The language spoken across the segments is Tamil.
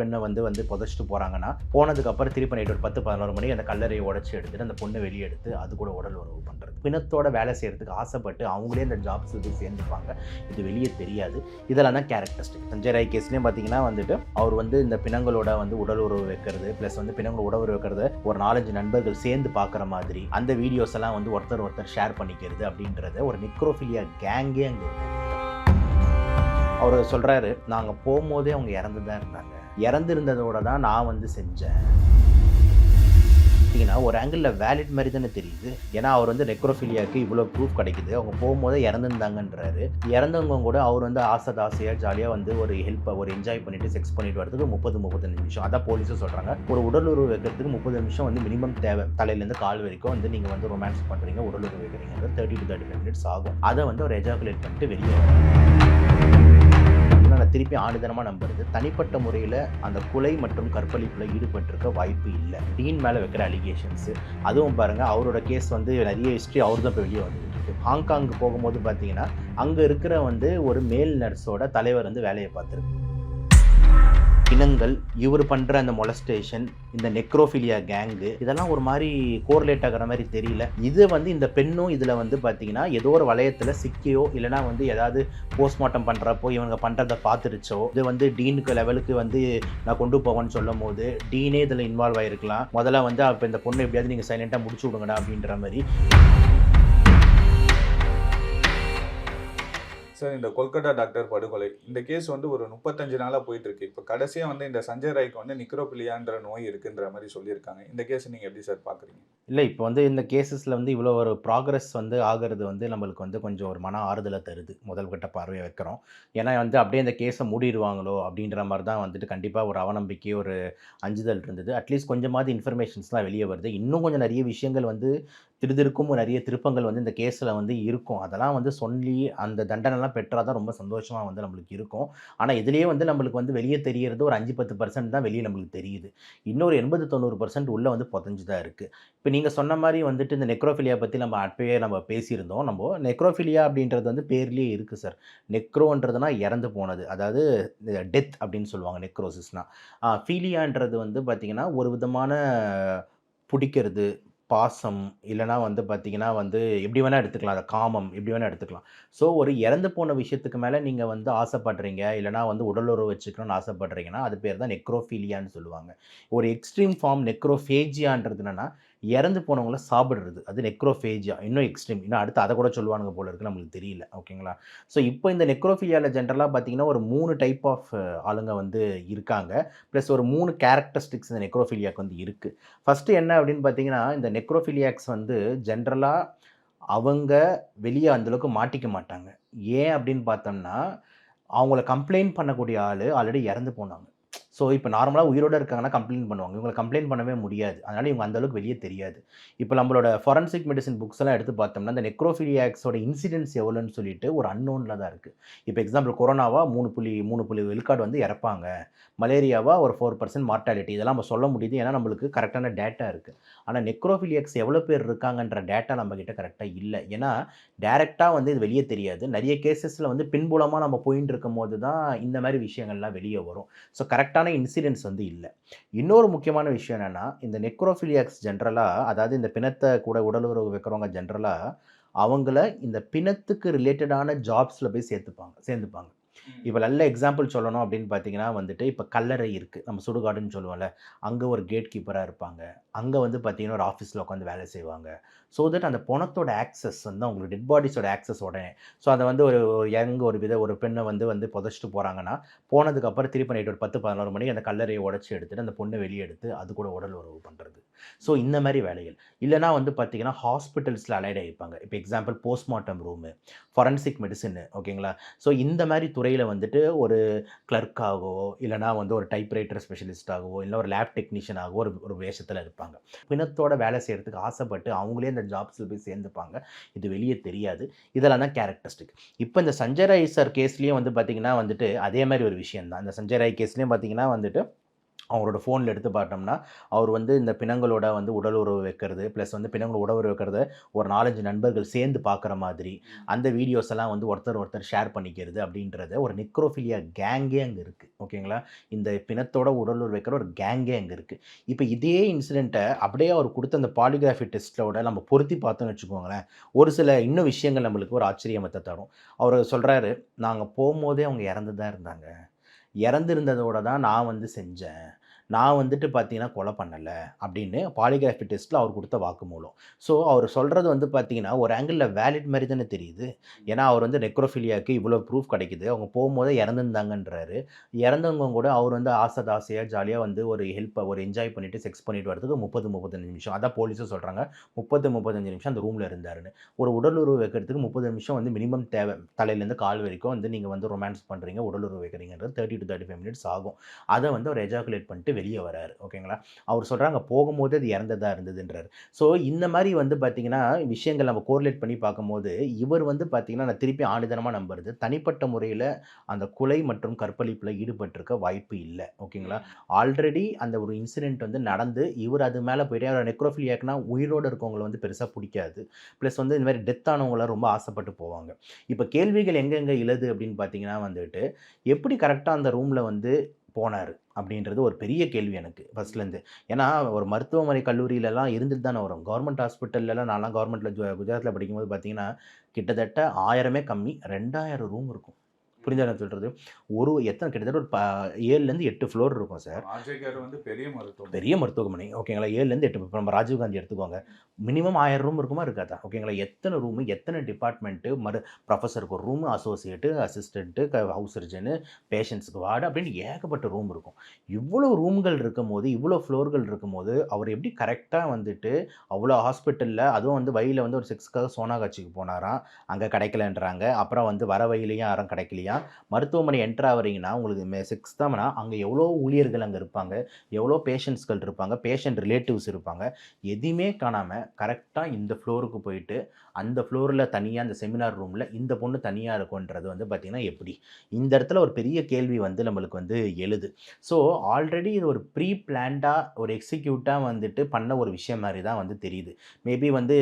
பெண்ணை வந்து வந்து புதைச்சிட்டு போகிறாங்கன்னா போனதுக்கப்புறம் திருப்பி நைட் ஒரு பத்து பதினோரு மணி அந்த கல்லறையை உடச்சி எடுத்துட்டு அந்த பொண்ணை வெளியே எடுத்து அது கூட உடல் உறவு பண்ணுறது பிணத்தோட வேலை செய்கிறதுக்கு ஆசைப்பட்டு அவங்களே அந்த ஜாப்ஸ் இது சேர்ந்துப்பாங்க. இது வெளியே தெரியாது. இதெல்லாம் தான் கேரக்டரிஸ்டிக் சஞ்சய் ராய் கேஸ்லேயும் பார்த்தீங்கன்னா வந்துட்டு அவர் வந்து இந்த பிணங்களோட வந்து உடல் உறவு வைக்கிறது ப்ளஸ் வந்து பிணங்களோட உடல் உறவு வைக்கிறது ஒரு நாலஞ்சு நண்பர்கள் சேர்ந்து பார்க்குற மாதிரி அந்த வீடியோஸ் எல்லாம் வந்து ஒருத்தர் ஒருத்தர் ஷேர் பண்ணிக்கிறது அப்படின்றத ஒரு நிக்ரோஃபிலியா கேங்கே அங்கே அவர் சொல்கிறாரு நாங்கள் போகும்போதே அவங்க இறந்து தான் இருந்தாங்க. இறந்துருந்ததோட தான் நான் வந்து செஞ்சேன். பார்த்தீங்கன்னா ஒரு ஆங்கிளில் வேலிட் மாதிரி தானே தெரியுது. ஏன்னா அவர் வந்து நெக்ரோஃபிலியாவுக்கு இவ்வளோ ப்ரூஃப் கிடைக்குது. அவங்க போகும்போதே இறந்துருந்தாங்கன்றாரு. இறந்தவங்க கூட அவர் வந்து ஆசை ஆசையாக ஜாலியாக வந்து ஒரு ஹெல்ப் ஒரு என்ஜாய் பண்ணிட்டு செக்ஸ் பண்ணிட்டு வரதுக்கு முப்பது முப்பத்தஞ்சு நிமிஷம். அதான் போலீஸும் சொல்கிறாங்க ஒரு உடல் உறவு வைக்கிறதுக்கு முப்பது நிமிஷம் வந்து மினிமம் தேவை. தலையிலேருந்து கால் வரைக்கும் வந்து நீங்கள் வந்து ரொமான்ஸ் பண்ணுறீங்க உடலுறவு வைக்கிறீங்க thirty to thirty five minutes ஆகும். அதை வந்து ஒரு எஜாகுலேட் பண்ணிட்டு வெளியே திருப்பி ஆணிதனமாக நம்புறது. தனிப்பட்ட முறையில் அந்த கொலை மற்றும் கற்பழிப்பில் ஈடுபட்டிருக்க வாய்ப்பு இல்லை. டீன் மேலே வைக்கிற அலிகேஷன்ஸு அதுவும் பாருங்கள் அவரோட கேஸ் வந்து நிறைய ஹிஸ்ட்ரி அவர் தான் இப்போ வெளியே வந்துட்டு இருக்கு போகும்போது பார்த்தீங்கன்னா அங்கே இருக்கிற வந்து ஒரு மேல் நர்ஸோட தலைவர் வந்து வேலையை பார்த்துருக்கு இனங்கள் இவர் பண்ணுற அந்த மொலஸ்டேஷன் இந்த நெக்ரோஃபிலியா கேங்கு இதெல்லாம் ஒரு மாதிரி கோர்லேட் ஆகிற மாதிரி தெரியல. இது வந்து இந்த பெண்ணும் இதில் வந்து பார்த்தீங்கன்னா ஏதோ ஒரு வளையத்தில் சிக்கியோ இல்லைனா வந்து ஏதாவது போஸ்ட்மார்ட்டம் பண்ணுறப்போ இவங்க பண்ணுறத பார்த்துருச்சோ இது வந்து டீனுக்கு லெவலுக்கு வந்து நான் கொண்டு போவேன்னு சொல்லும் போது டீனே இதில் இன்வால்வ் ஆகிருக்கலாம் முதல்ல வந்து அப்போ இந்த பொண்ணை எப்படியாவது நீங்கள் சைலண்ட்டாக முடிச்சு விடுங்கடா அப்படின்ற மாதிரி. சார் இந்த கொல்கத்தா டாக்டர் படுகொலை இந்த கேஸ் வந்து ஒரு முப்பத்தஞ்சு நாளாக போயிட்டு இருக்கு இப்போ கடைசியாக வந்து இந்த சஞ்சய் ராய்க்கு வந்து நிக்ரோபிலியான்ற நோய் இருக்குன்ற மாதிரி சொல்லியிருக்காங்க. இந்த கேஸ் நீங்கள் எப்படி சார் பார்க்குறீங்க இல்லை இப்போ வந்து இந்த கேசஸில் வந்து இவ்வளோ ஒரு ப்ராக்ரஸ் வந்து ஆகிறது வந்து நம்மளுக்கு வந்து கொஞ்சம் ஒரு மன ஆறுதலை தருது. முதல் கட்ட பார்வையை வைக்கிறோம். ஏன்னா வந்து அப்படியே இந்த கேஸை மூடிடுவாங்களோ அப்படின்ற மாதிரி தான் வந்துட்டு கண்டிப்பாக ஒரு அவநம்பிக்கை ஒரு அஞ்சுதல் இருந்தது. அட்லீஸ்ட் கொஞ்சமாவது இன்ஃபர்மேஷன்ஸ்லாம் வெளியே வருது. இன்னும் கொஞ்சம் நிறைய விஷயங்கள் வந்து திருதிருக்கும் நிறைய திருப்பங்கள் வந்து இந்த கேஸில் வந்து இருக்கும். அதெல்லாம் வந்து சொல்லி அந்த தண்டனைலாம் பெற்றால் தான் ரொம்ப சந்தோஷமாக வந்து நம்மளுக்கு இருக்கும். ஆனால் இதுலேயே வந்து நம்மளுக்கு வந்து வெளியே தெரியறது ஒரு அஞ்சு பத்து பர்சன்ட் தான் வெளியே நம்மளுக்கு தெரியுது. இன்னொரு எண்பது தொண்ணூறு பர்சன்ட் உள்ளே வந்து புதஞ்சு தான் இருக்குது இப்போ நீங்கள் சொன்ன மாதிரி வந்துட்டு இந்த நெக்ரோஃபிலியா பற்றி நம்ம அப்பயே நம்ம பேசியிருந்தோம். நம்ம நெக்ரோஃபிலியா அப்படின்றது வந்து பேர்லேயே இருக்குது சார் நெக்ரோன்றதுனா இறந்து போனது. அதாவது டெத் அப்படின்னு சொல்லுவாங்க நெக்ரோசிஸ்னால் ஃபீலியான்றது வந்து பார்த்திங்கன்னா ஒரு விதமான பிடிக்கிறது பாசம் இல்லைனா வந்து பார்த்திங்கன்னா வந்து எப்படி வேணால் எடுத்துக்கலாம். அதை காமம் எப்படி வேணால் எடுத்துக்கலாம். ஸோ ஒரு இறந்து போன விஷயத்துக்கு மேலே நீங்கள் வந்து ஆசைப்படுறீங்க. இல்லைனா வந்து உடலுறவு வச்சுக்கணும்னு ஆசைப்படுறீங்கன்னா அது பேர் தான் நெக்ரோஃபீலியான்னு சொல்லுவாங்க. ஒரு எக்ஸ்ட்ரீம் ஃபார்ம் நெக்ரோஃபேஜியான்றது என்னென்னா இறந்து போனவங்கள சாப்பிடுறது. அது நெக்ரோஃபேஜியா இன்னும் எக்ஸ்ட்ரீம் இன்னும் அடுத்து அதை கூட சொல்லுவானுங்க போல இருக்குது நம்மளுக்கு தெரியல. ஓகேங்களா ஸோ இப்போ இந்த நெக்ரோஃபிலியாவில் ஜென்ரலாக பார்த்தீங்கன்னா ஒரு மூணு டைப் ஆஃப் ஆளுங்க வந்து இருக்காங்க. ப்ளஸ் ஒரு மூணு கேரக்டரிஸ்டிக்ஸ் இந்த நெக்ரோஃபிலியாக்கு வந்து இருக்குது ஃபஸ்ட்டு என்ன அப்படின்னு பார்த்தீங்கன்னா இந்த நெக்ரோஃபிலியாக்ஸ் வந்து ஜென்ரலாக அவங்க வெளியே அந்தளவுக்கு மாட்டிக்க மாட்டாங்க. ஏன் அப்படின்னு பார்த்தோம்னா அவங்கள கம்ப்ளைண்ட் பண்ணக்கூடிய ஆள் ஆல்ரெடி இறந்து போனாங்க. ஸோ இப்போ நார்மலாக உயிரோடு இருக்காங்கன்னா கம்ப்ளைண்ட் பண்ணுவாங்க. இவங்களை கம்ப்ளைண்ட் பண்ணவே முடியாது. அதனால் இவங்க அந்தளவுக்கு வெளியே தெரியாது. இப்போ நம்மளோட ஃபாரன்சிக் மெடிசன் புக்ஸ் எல்லாம் எடுத்து பார்த்தோம்னா இந்த நெக்ரோஃபிலியாக்ஸோட இன்சிடென்ட்ஸ் எவ்வளோன்னு சொல்லிட்டு ஒரு அன்னோனில் தான் இருக்குது இப்போ எக்ஸாம்பிள் கொரோனாவாக மூணு புள்ளி மூணு புள்ளி விழுக்காடு வந்து இறப்பாங்க. மலேரியாவாக ஒரு ஃபோர் பர்சன்ட் மார்ட்டாலிட்டி இதெல்லாம் நம்ம சொல்ல முடியுது. ஏன்னா நம்மளுக்கு கரெக்டான டேட்டா இருக்குது ஆனால் நெக்ரோஃபிலியாக்ஸ் எவ்வளோ பேர் இருக்காங்கன்ற டேட்டா நம்மக்கிட்ட கரெக்டாக இல்லை. ஏன்னா டேரெக்டாக வந்து இது வெளியே தெரியாது. நிறைய கேசஸில் வந்து பின்புலமாக நம்ம போயின்னு இருக்கும் போது தான் இந்த மாதிரி விஷயங்கள்லாம் வெளியே வரும். ஸோ கரெக்டான இன்சிடென்ட்ஸ் வந்து இல்லை. இன்னொரு முக்கியமான விஷயம் என்னென்னா இந்த நெக்ரோஃபிலியாக்ஸ் ஜென்ரலாக அதாவது இந்த பிணத்தை கூட உடலுறவு வைக்கிறவங்க ஜென்ரலாக அவங்கள இந்த பிணத்துக்கு ரிலேட்டடான ஜாப்ஸில் போய் சேர்த்துப்பாங்க சேர்ந்துப்பாங்க. இப்போ நல்ல எக்ஸாம்பிள் சொல்லணும் அப்படின்னு பார்த்தீங்கன்னா வந்துட்டு இப்போ கல்லறை இருக்குது நம்ம சுடுகாடுன்னு சொல்லுவோம்ல அங்கே ஒரு கேட் கீப்பராக இருப்பாங்க. அங்கே வந்து பார்த்தீங்கன்னா ஒரு ஆஃபீஸில் உட்காந்து வேலை செய்வாங்க. ஸோ தட் அந்த பணத்தோட ஆக்சஸ் வந்து அவங்களுக்கு டெட் பாடிஸோட ஆக்சஸ் உடனே ஸோ அதை வந்து ஒரு யங் ஒரு வித ஒரு பெண்ணை வந்து வந்து புதைச்சிட்டு போகிறாங்கன்னா போனதுக்கப்புறம் திருப்பி நைட் ஒரு பத்து பதினோரு மணிக்கு அந்த கல்லறையை உடச்சி எடுத்துகிட்டு அந்த பொண்ணை வெளியே எடுத்து அது கூட உடல் உறவு பண்ணுறது ஸோ இந்த மாதிரி வேலைகள். இல்லைனா வந்து பார்த்தீங்கன்னா ஹாஸ்பிட்டல்ஸில் அலைட் ஆகிப்பாங்க இப்போ example postmortem room forensic medicine ஓகேங்களா ஸோ இந்த மாதிரி துறையில் வந்துட்டு ஒரு கிளர்க்காகவோ இல்லைனா வந்து ஒரு டைப்ரைட்டர் ஸ்பெஷலிஸ்டாகவோ இல்லை ஒரு லேப் டெக்னீஷியனாகவோ ஒரு ஒரு வேஷத்தில் இருப்பாங்க. பிணத்தோட வேலை செய்கிறதுக்கு ஆசைப்பட்டு அவங்களே இந்த ஜாப்ஸில் போய் சேர்ந்துப்பாங்க. இது வெளியே தெரியாது. இதெல்லாம் தான் கேரக்டரிஸ்டிக் இப்போ இந்த சஞ்சய் ராய் சார் கேஸ்லேயும் வந்து பார்த்திங்கன்னா வந்துட்டு அதே மாதிரி ஒரு விஷயம் தான் இந்த சஞ்சய் ராய் கேஸ்லேயும் பார்த்தீங்கன்னா வந்துட்டு அவரோட ஃபோனில் எடுத்து பார்த்தோம்னா அவர் வந்து இந்த பிணங்களோட வந்து உடல் உறவு வைக்கிறது ப்ளஸ் வந்து பிணங்களோட உடல் உறவு வைக்கிறத ஒரு நாலஞ்சு நண்பர்கள் சேர்ந்து பார்க்குற மாதிரி அந்த வீடியோஸ் எல்லாம் வந்து ஒருத்தர் ஒருத்தர் ஷேர் பண்ணிக்கிறது அப்படின்றத ஒரு நிக்ரோஃபிலியா கேங்கே அங்கே இருக்குது ஓகேங்களா? இந்த பிணத்தோட உடல் உறவு வைக்கிற ஒரு கேங்கே அங்கே இருக்குது இப்போ இதே இன்சிடெண்ட்டை அப்படியே அவர் கொடுத்த அந்த பாலிகிராஃபி டெஸ்ட்டோட நம்ம பொருத்தி பார்த்தோம்னு வச்சுக்கோங்களேன் ஒரு சில இன்னும் விஷயங்கள் நம்மளுக்கு ஒரு ஆச்சரியமத்தை தரும். அவர் சொல்கிறாரு நாங்கள் போகும்போதே அவங்க இறந்து தான் இருந்தாங்க. இறந்துருந்ததோட தான் நான் வந்து செஞ்சேன். நான் வந்துட்டு பார்த்தீங்கன்னா கொலை பண்ணலை அப்படின்னு பாலிகிராஃபி டெஸ்ட்டில் அவர் கொடுத்த வாக்குமூலம். ஸோ அவர் சொல்கிறது வந்து பார்த்தீங்கன்னா ஒரு ஆங்கிளில் வேலிட் மாதிரி தானே தெரியுது. ஏன்னா அவர் வந்து நெக்ரோஃபிலியாவுக்கு இவ்வளோ ப்ரூஃப் கிடைக்குது. அவங்க போகும்போதே இறந்துருந்தாங்கன்றாரு. இறந்தவங்க கூட அவர் வந்து ஆசை தாசையாக ஜாலியாக வந்து ஒரு ஹெல்ப்பை ஒரு என்ஜாய் பண்ணிவிட்டு செக்ஸ் பண்ணிட்டு வரதுக்கு முப்பது முப்பத்தஞ்சு நிமிஷம். அதான் போலீஸும் சொல்கிறாங்க முப்பது முப்பத்தஞ்சு நிமிஷம் அந்த ரூமில் இருந்தாருன்னு. ஒரு உடலுறவு வைக்கிறதுக்கு முப்பது நிமிஷம் வந்து மினிமம் தேவை. தலையிலேருந்து கால் வரைக்கும் வந்து நீங்கள் வந்து ரொமான்ஸ் பண்ணுறீங்க உடலுறவு வைக்கிறீங்கன்றது thirty to thirty five minutes ஆகும். அதை வந்து அவர் எஜாகுலேட் பண்ணிட்டு வெளியே வராரு. ஓகேங்களா? அவர் சொல்கிறாங்க போகும்போது அது இறந்ததாக இருந்ததுன்றாரு. ஸோ இந்த மாதிரி வந்து பார்த்தீங்கன்னா விஷயங்கள் நம்ம கோரிலேட் பண்ணி பார்க்கும்போது இவர் வந்து பார்த்தீங்கன்னா நான் திருப்பி ஆணிதனமாக நம்புறது தனிப்பட்ட முறையில் அந்த கொலை மற்றும் கற்பழிப்பில் ஈடுபட்டிருக்க வாய்ப்பு இல்லை. ஓகேங்களா? ஆல்ரெடி அந்த ஒரு இன்சிடென்ட் வந்து நடந்து இவர் அது மேலே போயிட்டு அவர் நெக்ரோஃபிலியாக்குனா உயிரோடு இருக்கவங்களை வந்து பெருசாக பிடிக்காது. ப்ளஸ் வந்து இந்த மாதிரி டெத் ஆனவங்களாம் ரொம்ப ஆசைப்பட்டு போவாங்க. இப்போ கேள்விகள் எங்கெங்கே இழுது அப்படின்னு பார்த்தீங்கன்னா வந்துட்டு எப்படி கரெக்டாக அந்த ரூமில் வந்து போனார்? அப்படின்றது ஒரு பெரிய கேள்வி எனக்கு ஃபஸ்ட்லேருந்து ஏன்னா ஒரு மருத்துவமனை கல்லூரியிலலாம் இருந்துட்டு தானே வரும். கவர்மெண்ட் ஹாஸ்பிட்டல்லலாம் நான்லாம் கவர்மெண்ட்டில் குஜராத்தில் படிக்கும்போது பார்த்தீங்கன்னா கிட்டத்தட்ட ஆயிரமே கம்மி. ரெண்டாயிரம் ரூம் இருக்கும். புரிஞ்சா நான் சொல்கிறது ஒரு எத்தனை கிட்டத்தட்ட ஒரு ப ஏழுலேருந்து எட்டு ஃப்ளோர் இருக்கும் சார். வந்து பெரிய மருத்துவம் பெரிய மருத்துவமனை. ஓகேங்களா? ஏழுலேருந்து எட்டு இப்போ நம்ம ராஜீவ்காந்தி எடுத்துக்கோங்க. மினிமம் ஆயிரம் ரூம் இருக்குமா இருக்காதா? ஓகேங்களா? எத்தனை ரூமு எத்தனை டிபார்ட்மெண்ட்டு மரு ப்ரொஃபஸருக்கு ஒரு room associate assistant house surgeon பேஷண்ட்ஸுக்கு ward அப்படின்னு ஏகப்பட்ட ரூம் இருக்கும். இவ்வளோ ரூம்கள் இருக்கும் போது இவ்வளோ ஃப்ளோர்கள் இருக்கும் போது அவர் எப்படி கரெக்டாக வந்துட்டு அவ்வளோ ஹாஸ்பிட்டலில் அதுவும் வந்து வழியில் வந்து ஒரு செக்ஸ்க்காக சோனாகாட்சிக்கு போனாராம். அங்கே கிடைக்கலன்றாங்க. அப்புறம் வந்து வர வழியிலையும் யாரும் கிடைக்கலையா? மருத்துவமனை என்ட்ரு ஆகிறீங்கன்னா உங்களுக்கு சிக்ஸ் தான்னா அங்கே எவ்வளோ ஊழியர்கள் அங்கே இருப்பாங்க எவ்வளோ பேஷண்ட்ஸ்கள் இருப்பாங்க பேஷண்ட் ரிலேட்டிவ்ஸ் இருப்பாங்க எதையுமே காணாமல் கரெக்டாக இந்த ஃப்ளோருக்கு போயிட்டு அந்த ஃப்ளோரில் தனியாக அந்த செமினார் ரூமில் இந்த பொண்ணு தனியாக இருக்குன்றது வந்து பார்த்திங்கன்னா எப்படி? இந்த இடத்துல ஒரு பெரிய கேள்வி வந்து நம்மளுக்கு வந்து எழுது. ஸோ ஆல்ரெடி இது ஒரு ப்ரீ பிளான்டாக ஒரு எக்ஸிக்யூட்டாக வந்துட்டு பண்ண ஒரு விஷயம் மாதிரி தான் வந்து தெரியுது. மேபி வந்து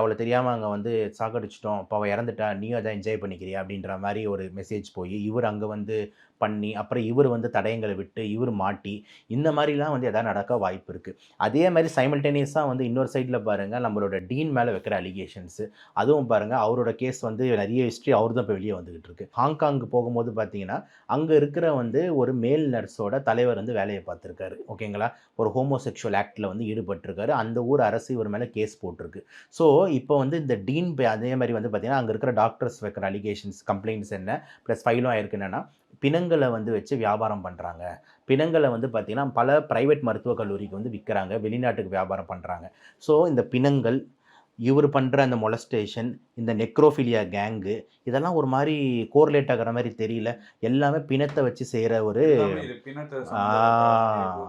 அவளை தெரியாமல் அங்கே வந்து சாகடிச்சிட்டோம். இப்போ அவள் இறந்துட்டா. நீயும் அதை என்ஜாய் பண்ணிக்கிறியா? அப்படின்ற மாதிரி ஒரு மெசேஜ் போய் இவர் அங்கே வந்து பண்ணி அப்புறம் இவர் வந்து தடயங்களை விட்டு இவர் மாட்டி இந்த மாதிரிலாம் வந்து எதாவது நடக்க வாய்ப்பு இருக்குது அதே மாதிரி சைமல்டேனியஸாக வந்து இன்னொரு சைடில் பாருங்கள் நம்மளோட டீன் மேலே வைக்கிற அலிகேஷன்ஸு அதுவும் பாருங்கள் அவரோட கேஸ் வந்து நிறைய ஹிஸ்ட்ரி அவர் தான் இப்போ வெளியே வந்துக்கிட்டு இருக்கு. ஹாங்காங் போகும்போது பார்த்தீங்கன்னா அங்கே இருக்கிற வந்து ஒரு மேல் நர்ஸோட தலைவர் வந்து வேலையை பார்த்துருக்காரு. ஓகேங்களா ஒரு ஹோமோசெக்ஷுவல் ஆக்டில் வந்து ஈடுபட்டிருக்காரு. அந்த ஊர் அரசு இவர் மேலே கேஸ் போட்டிருக்கு. ஸோ இப்போ வந்து இந்த டீன் அதே மாதிரி வந்து பார்த்தீங்கன்னா அங்கே இருக்கிற டாக்டர்ஸ் வைக்கிற அலிகேஷன்ஸ் கம்ப்ளைண்ட்ஸ் என்ன ப்ளஸ் ஃபைலும் ஆயிருக்கு என்னென்னா பிணங்களை வந்து வச்சு வியாபாரம் பண்ணுறாங்க பிணங்களை வந்து பார்த்திங்கன்னா பல ப்ரைவேட் மருத்துவக் கல்லூரிக்கு வந்து விற்கிறாங்க வெளிநாட்டுக்கு வியாபாரம் பண்ணுறாங்க ஸோ இந்த பிணங்கள் இவர் பண்ணுற அந்த மொலஸ்டேஷன் இந்த நெக்ரோஃபிலியா கேங்கு இதெல்லாம் ஒரு மாதிரி கோரிலேட் ஆகிற மாதிரி தெரியல. எல்லாமே பிணத்தை வச்சு செய்கிற ஒரு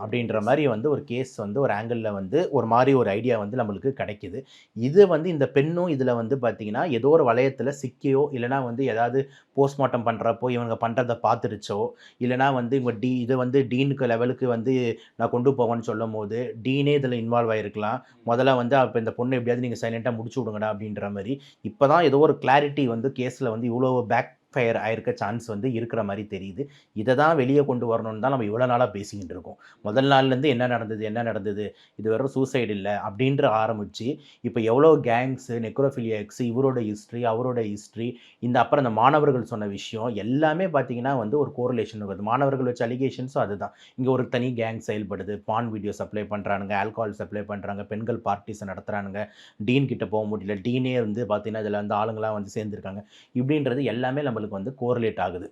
அப்படின்ற மாதிரி வந்து ஒரு கேஸ் வந்து ஒரு ஆங்கிளில் வந்து ஒரு மாதிரி ஒரு ஐடியா வந்து நம்மளுக்கு கிடைக்குது. இது வந்து இந்த பெண்ணும் இதில் வந்து பார்த்தீங்கன்னா ஏதோ ஒரு வளையத்தில் சிக்கியோ இல்லைனா வந்து ஏதாவது போஸ்ட்மார்ட்டம் பண்ணுறப்போ இவங்க பண்ணுறத பார்த்துருச்சோ இல்லைனா வந்து இவங்க டி இது வந்து டீனுக்கு லெவலுக்கு வந்து நான் கொண்டு போவேன்னு சொல்லும் போது டீனே இதில் இன்வால்வ் ஆகிருக்கலாம் முதல்ல வந்து அப்போ இந்த பொண்ணு எப்படியாவது நீங்கள் சைலண்ட்டாக முடிச்சு விடுங்கடா அப்படின்ற மாதிரி. இப்போ தான் ஏதோ ஒரு கிளாரிட்டி வந்து கேஸில் வந்து இவ்வளோ பேக் ஃபயர் ஆயிருக்க சான்ஸ் வந்து இருக்கிற மாதிரி தெரியுது. இதை தான் வெளியே கொண்டு வரணும்னு தான் நம்ம இவ்வளோ நாளாக பேசிக்கிட்டு இருக்கோம். முதல் நாள்லேருந்து என்ன நடந்தது என்ன நடந்தது இது வெறும் சூசைடு இல்லை அப்படின்ற ஆரம்பித்து இப்போ எவ்வளோ கேங்ஸு நெக்ரோஃபிலியக்ஸ் இவரோட ஹிஸ்ட்ரி அவரோட ஹிஸ்ட்ரி இந்த அப்புறம் இந்த மாணவர்கள் சொன்ன விஷயம் எல்லாமே பார்த்தீங்கன்னா வந்து ஒரு கோரிலேஷன் வருது. மாணவர்கள் வச்ச அலிகேஷன்ஸும் அதுதான். இங்கே ஒரு தனி கேங் செயல்படுது. பான் வீடியோ சப்ளை பண்ணுறானுங்க ஆல்கஹால் சப்ளை பண்ணுறாங்க பெண்கள் பார்ட்டிஸை நடத்துகிறானுங்க டீன் கிட்ட போக முடியல டீனே வந்து பார்த்தீங்கன்னா இதில் வந்து ஆளுங்களாம் வந்து சேர்ந்துருக்காங்க. இப்படின்றது எல்லாமே நம்மளுக்கு வந்து கோரிலேட் ஆகுது.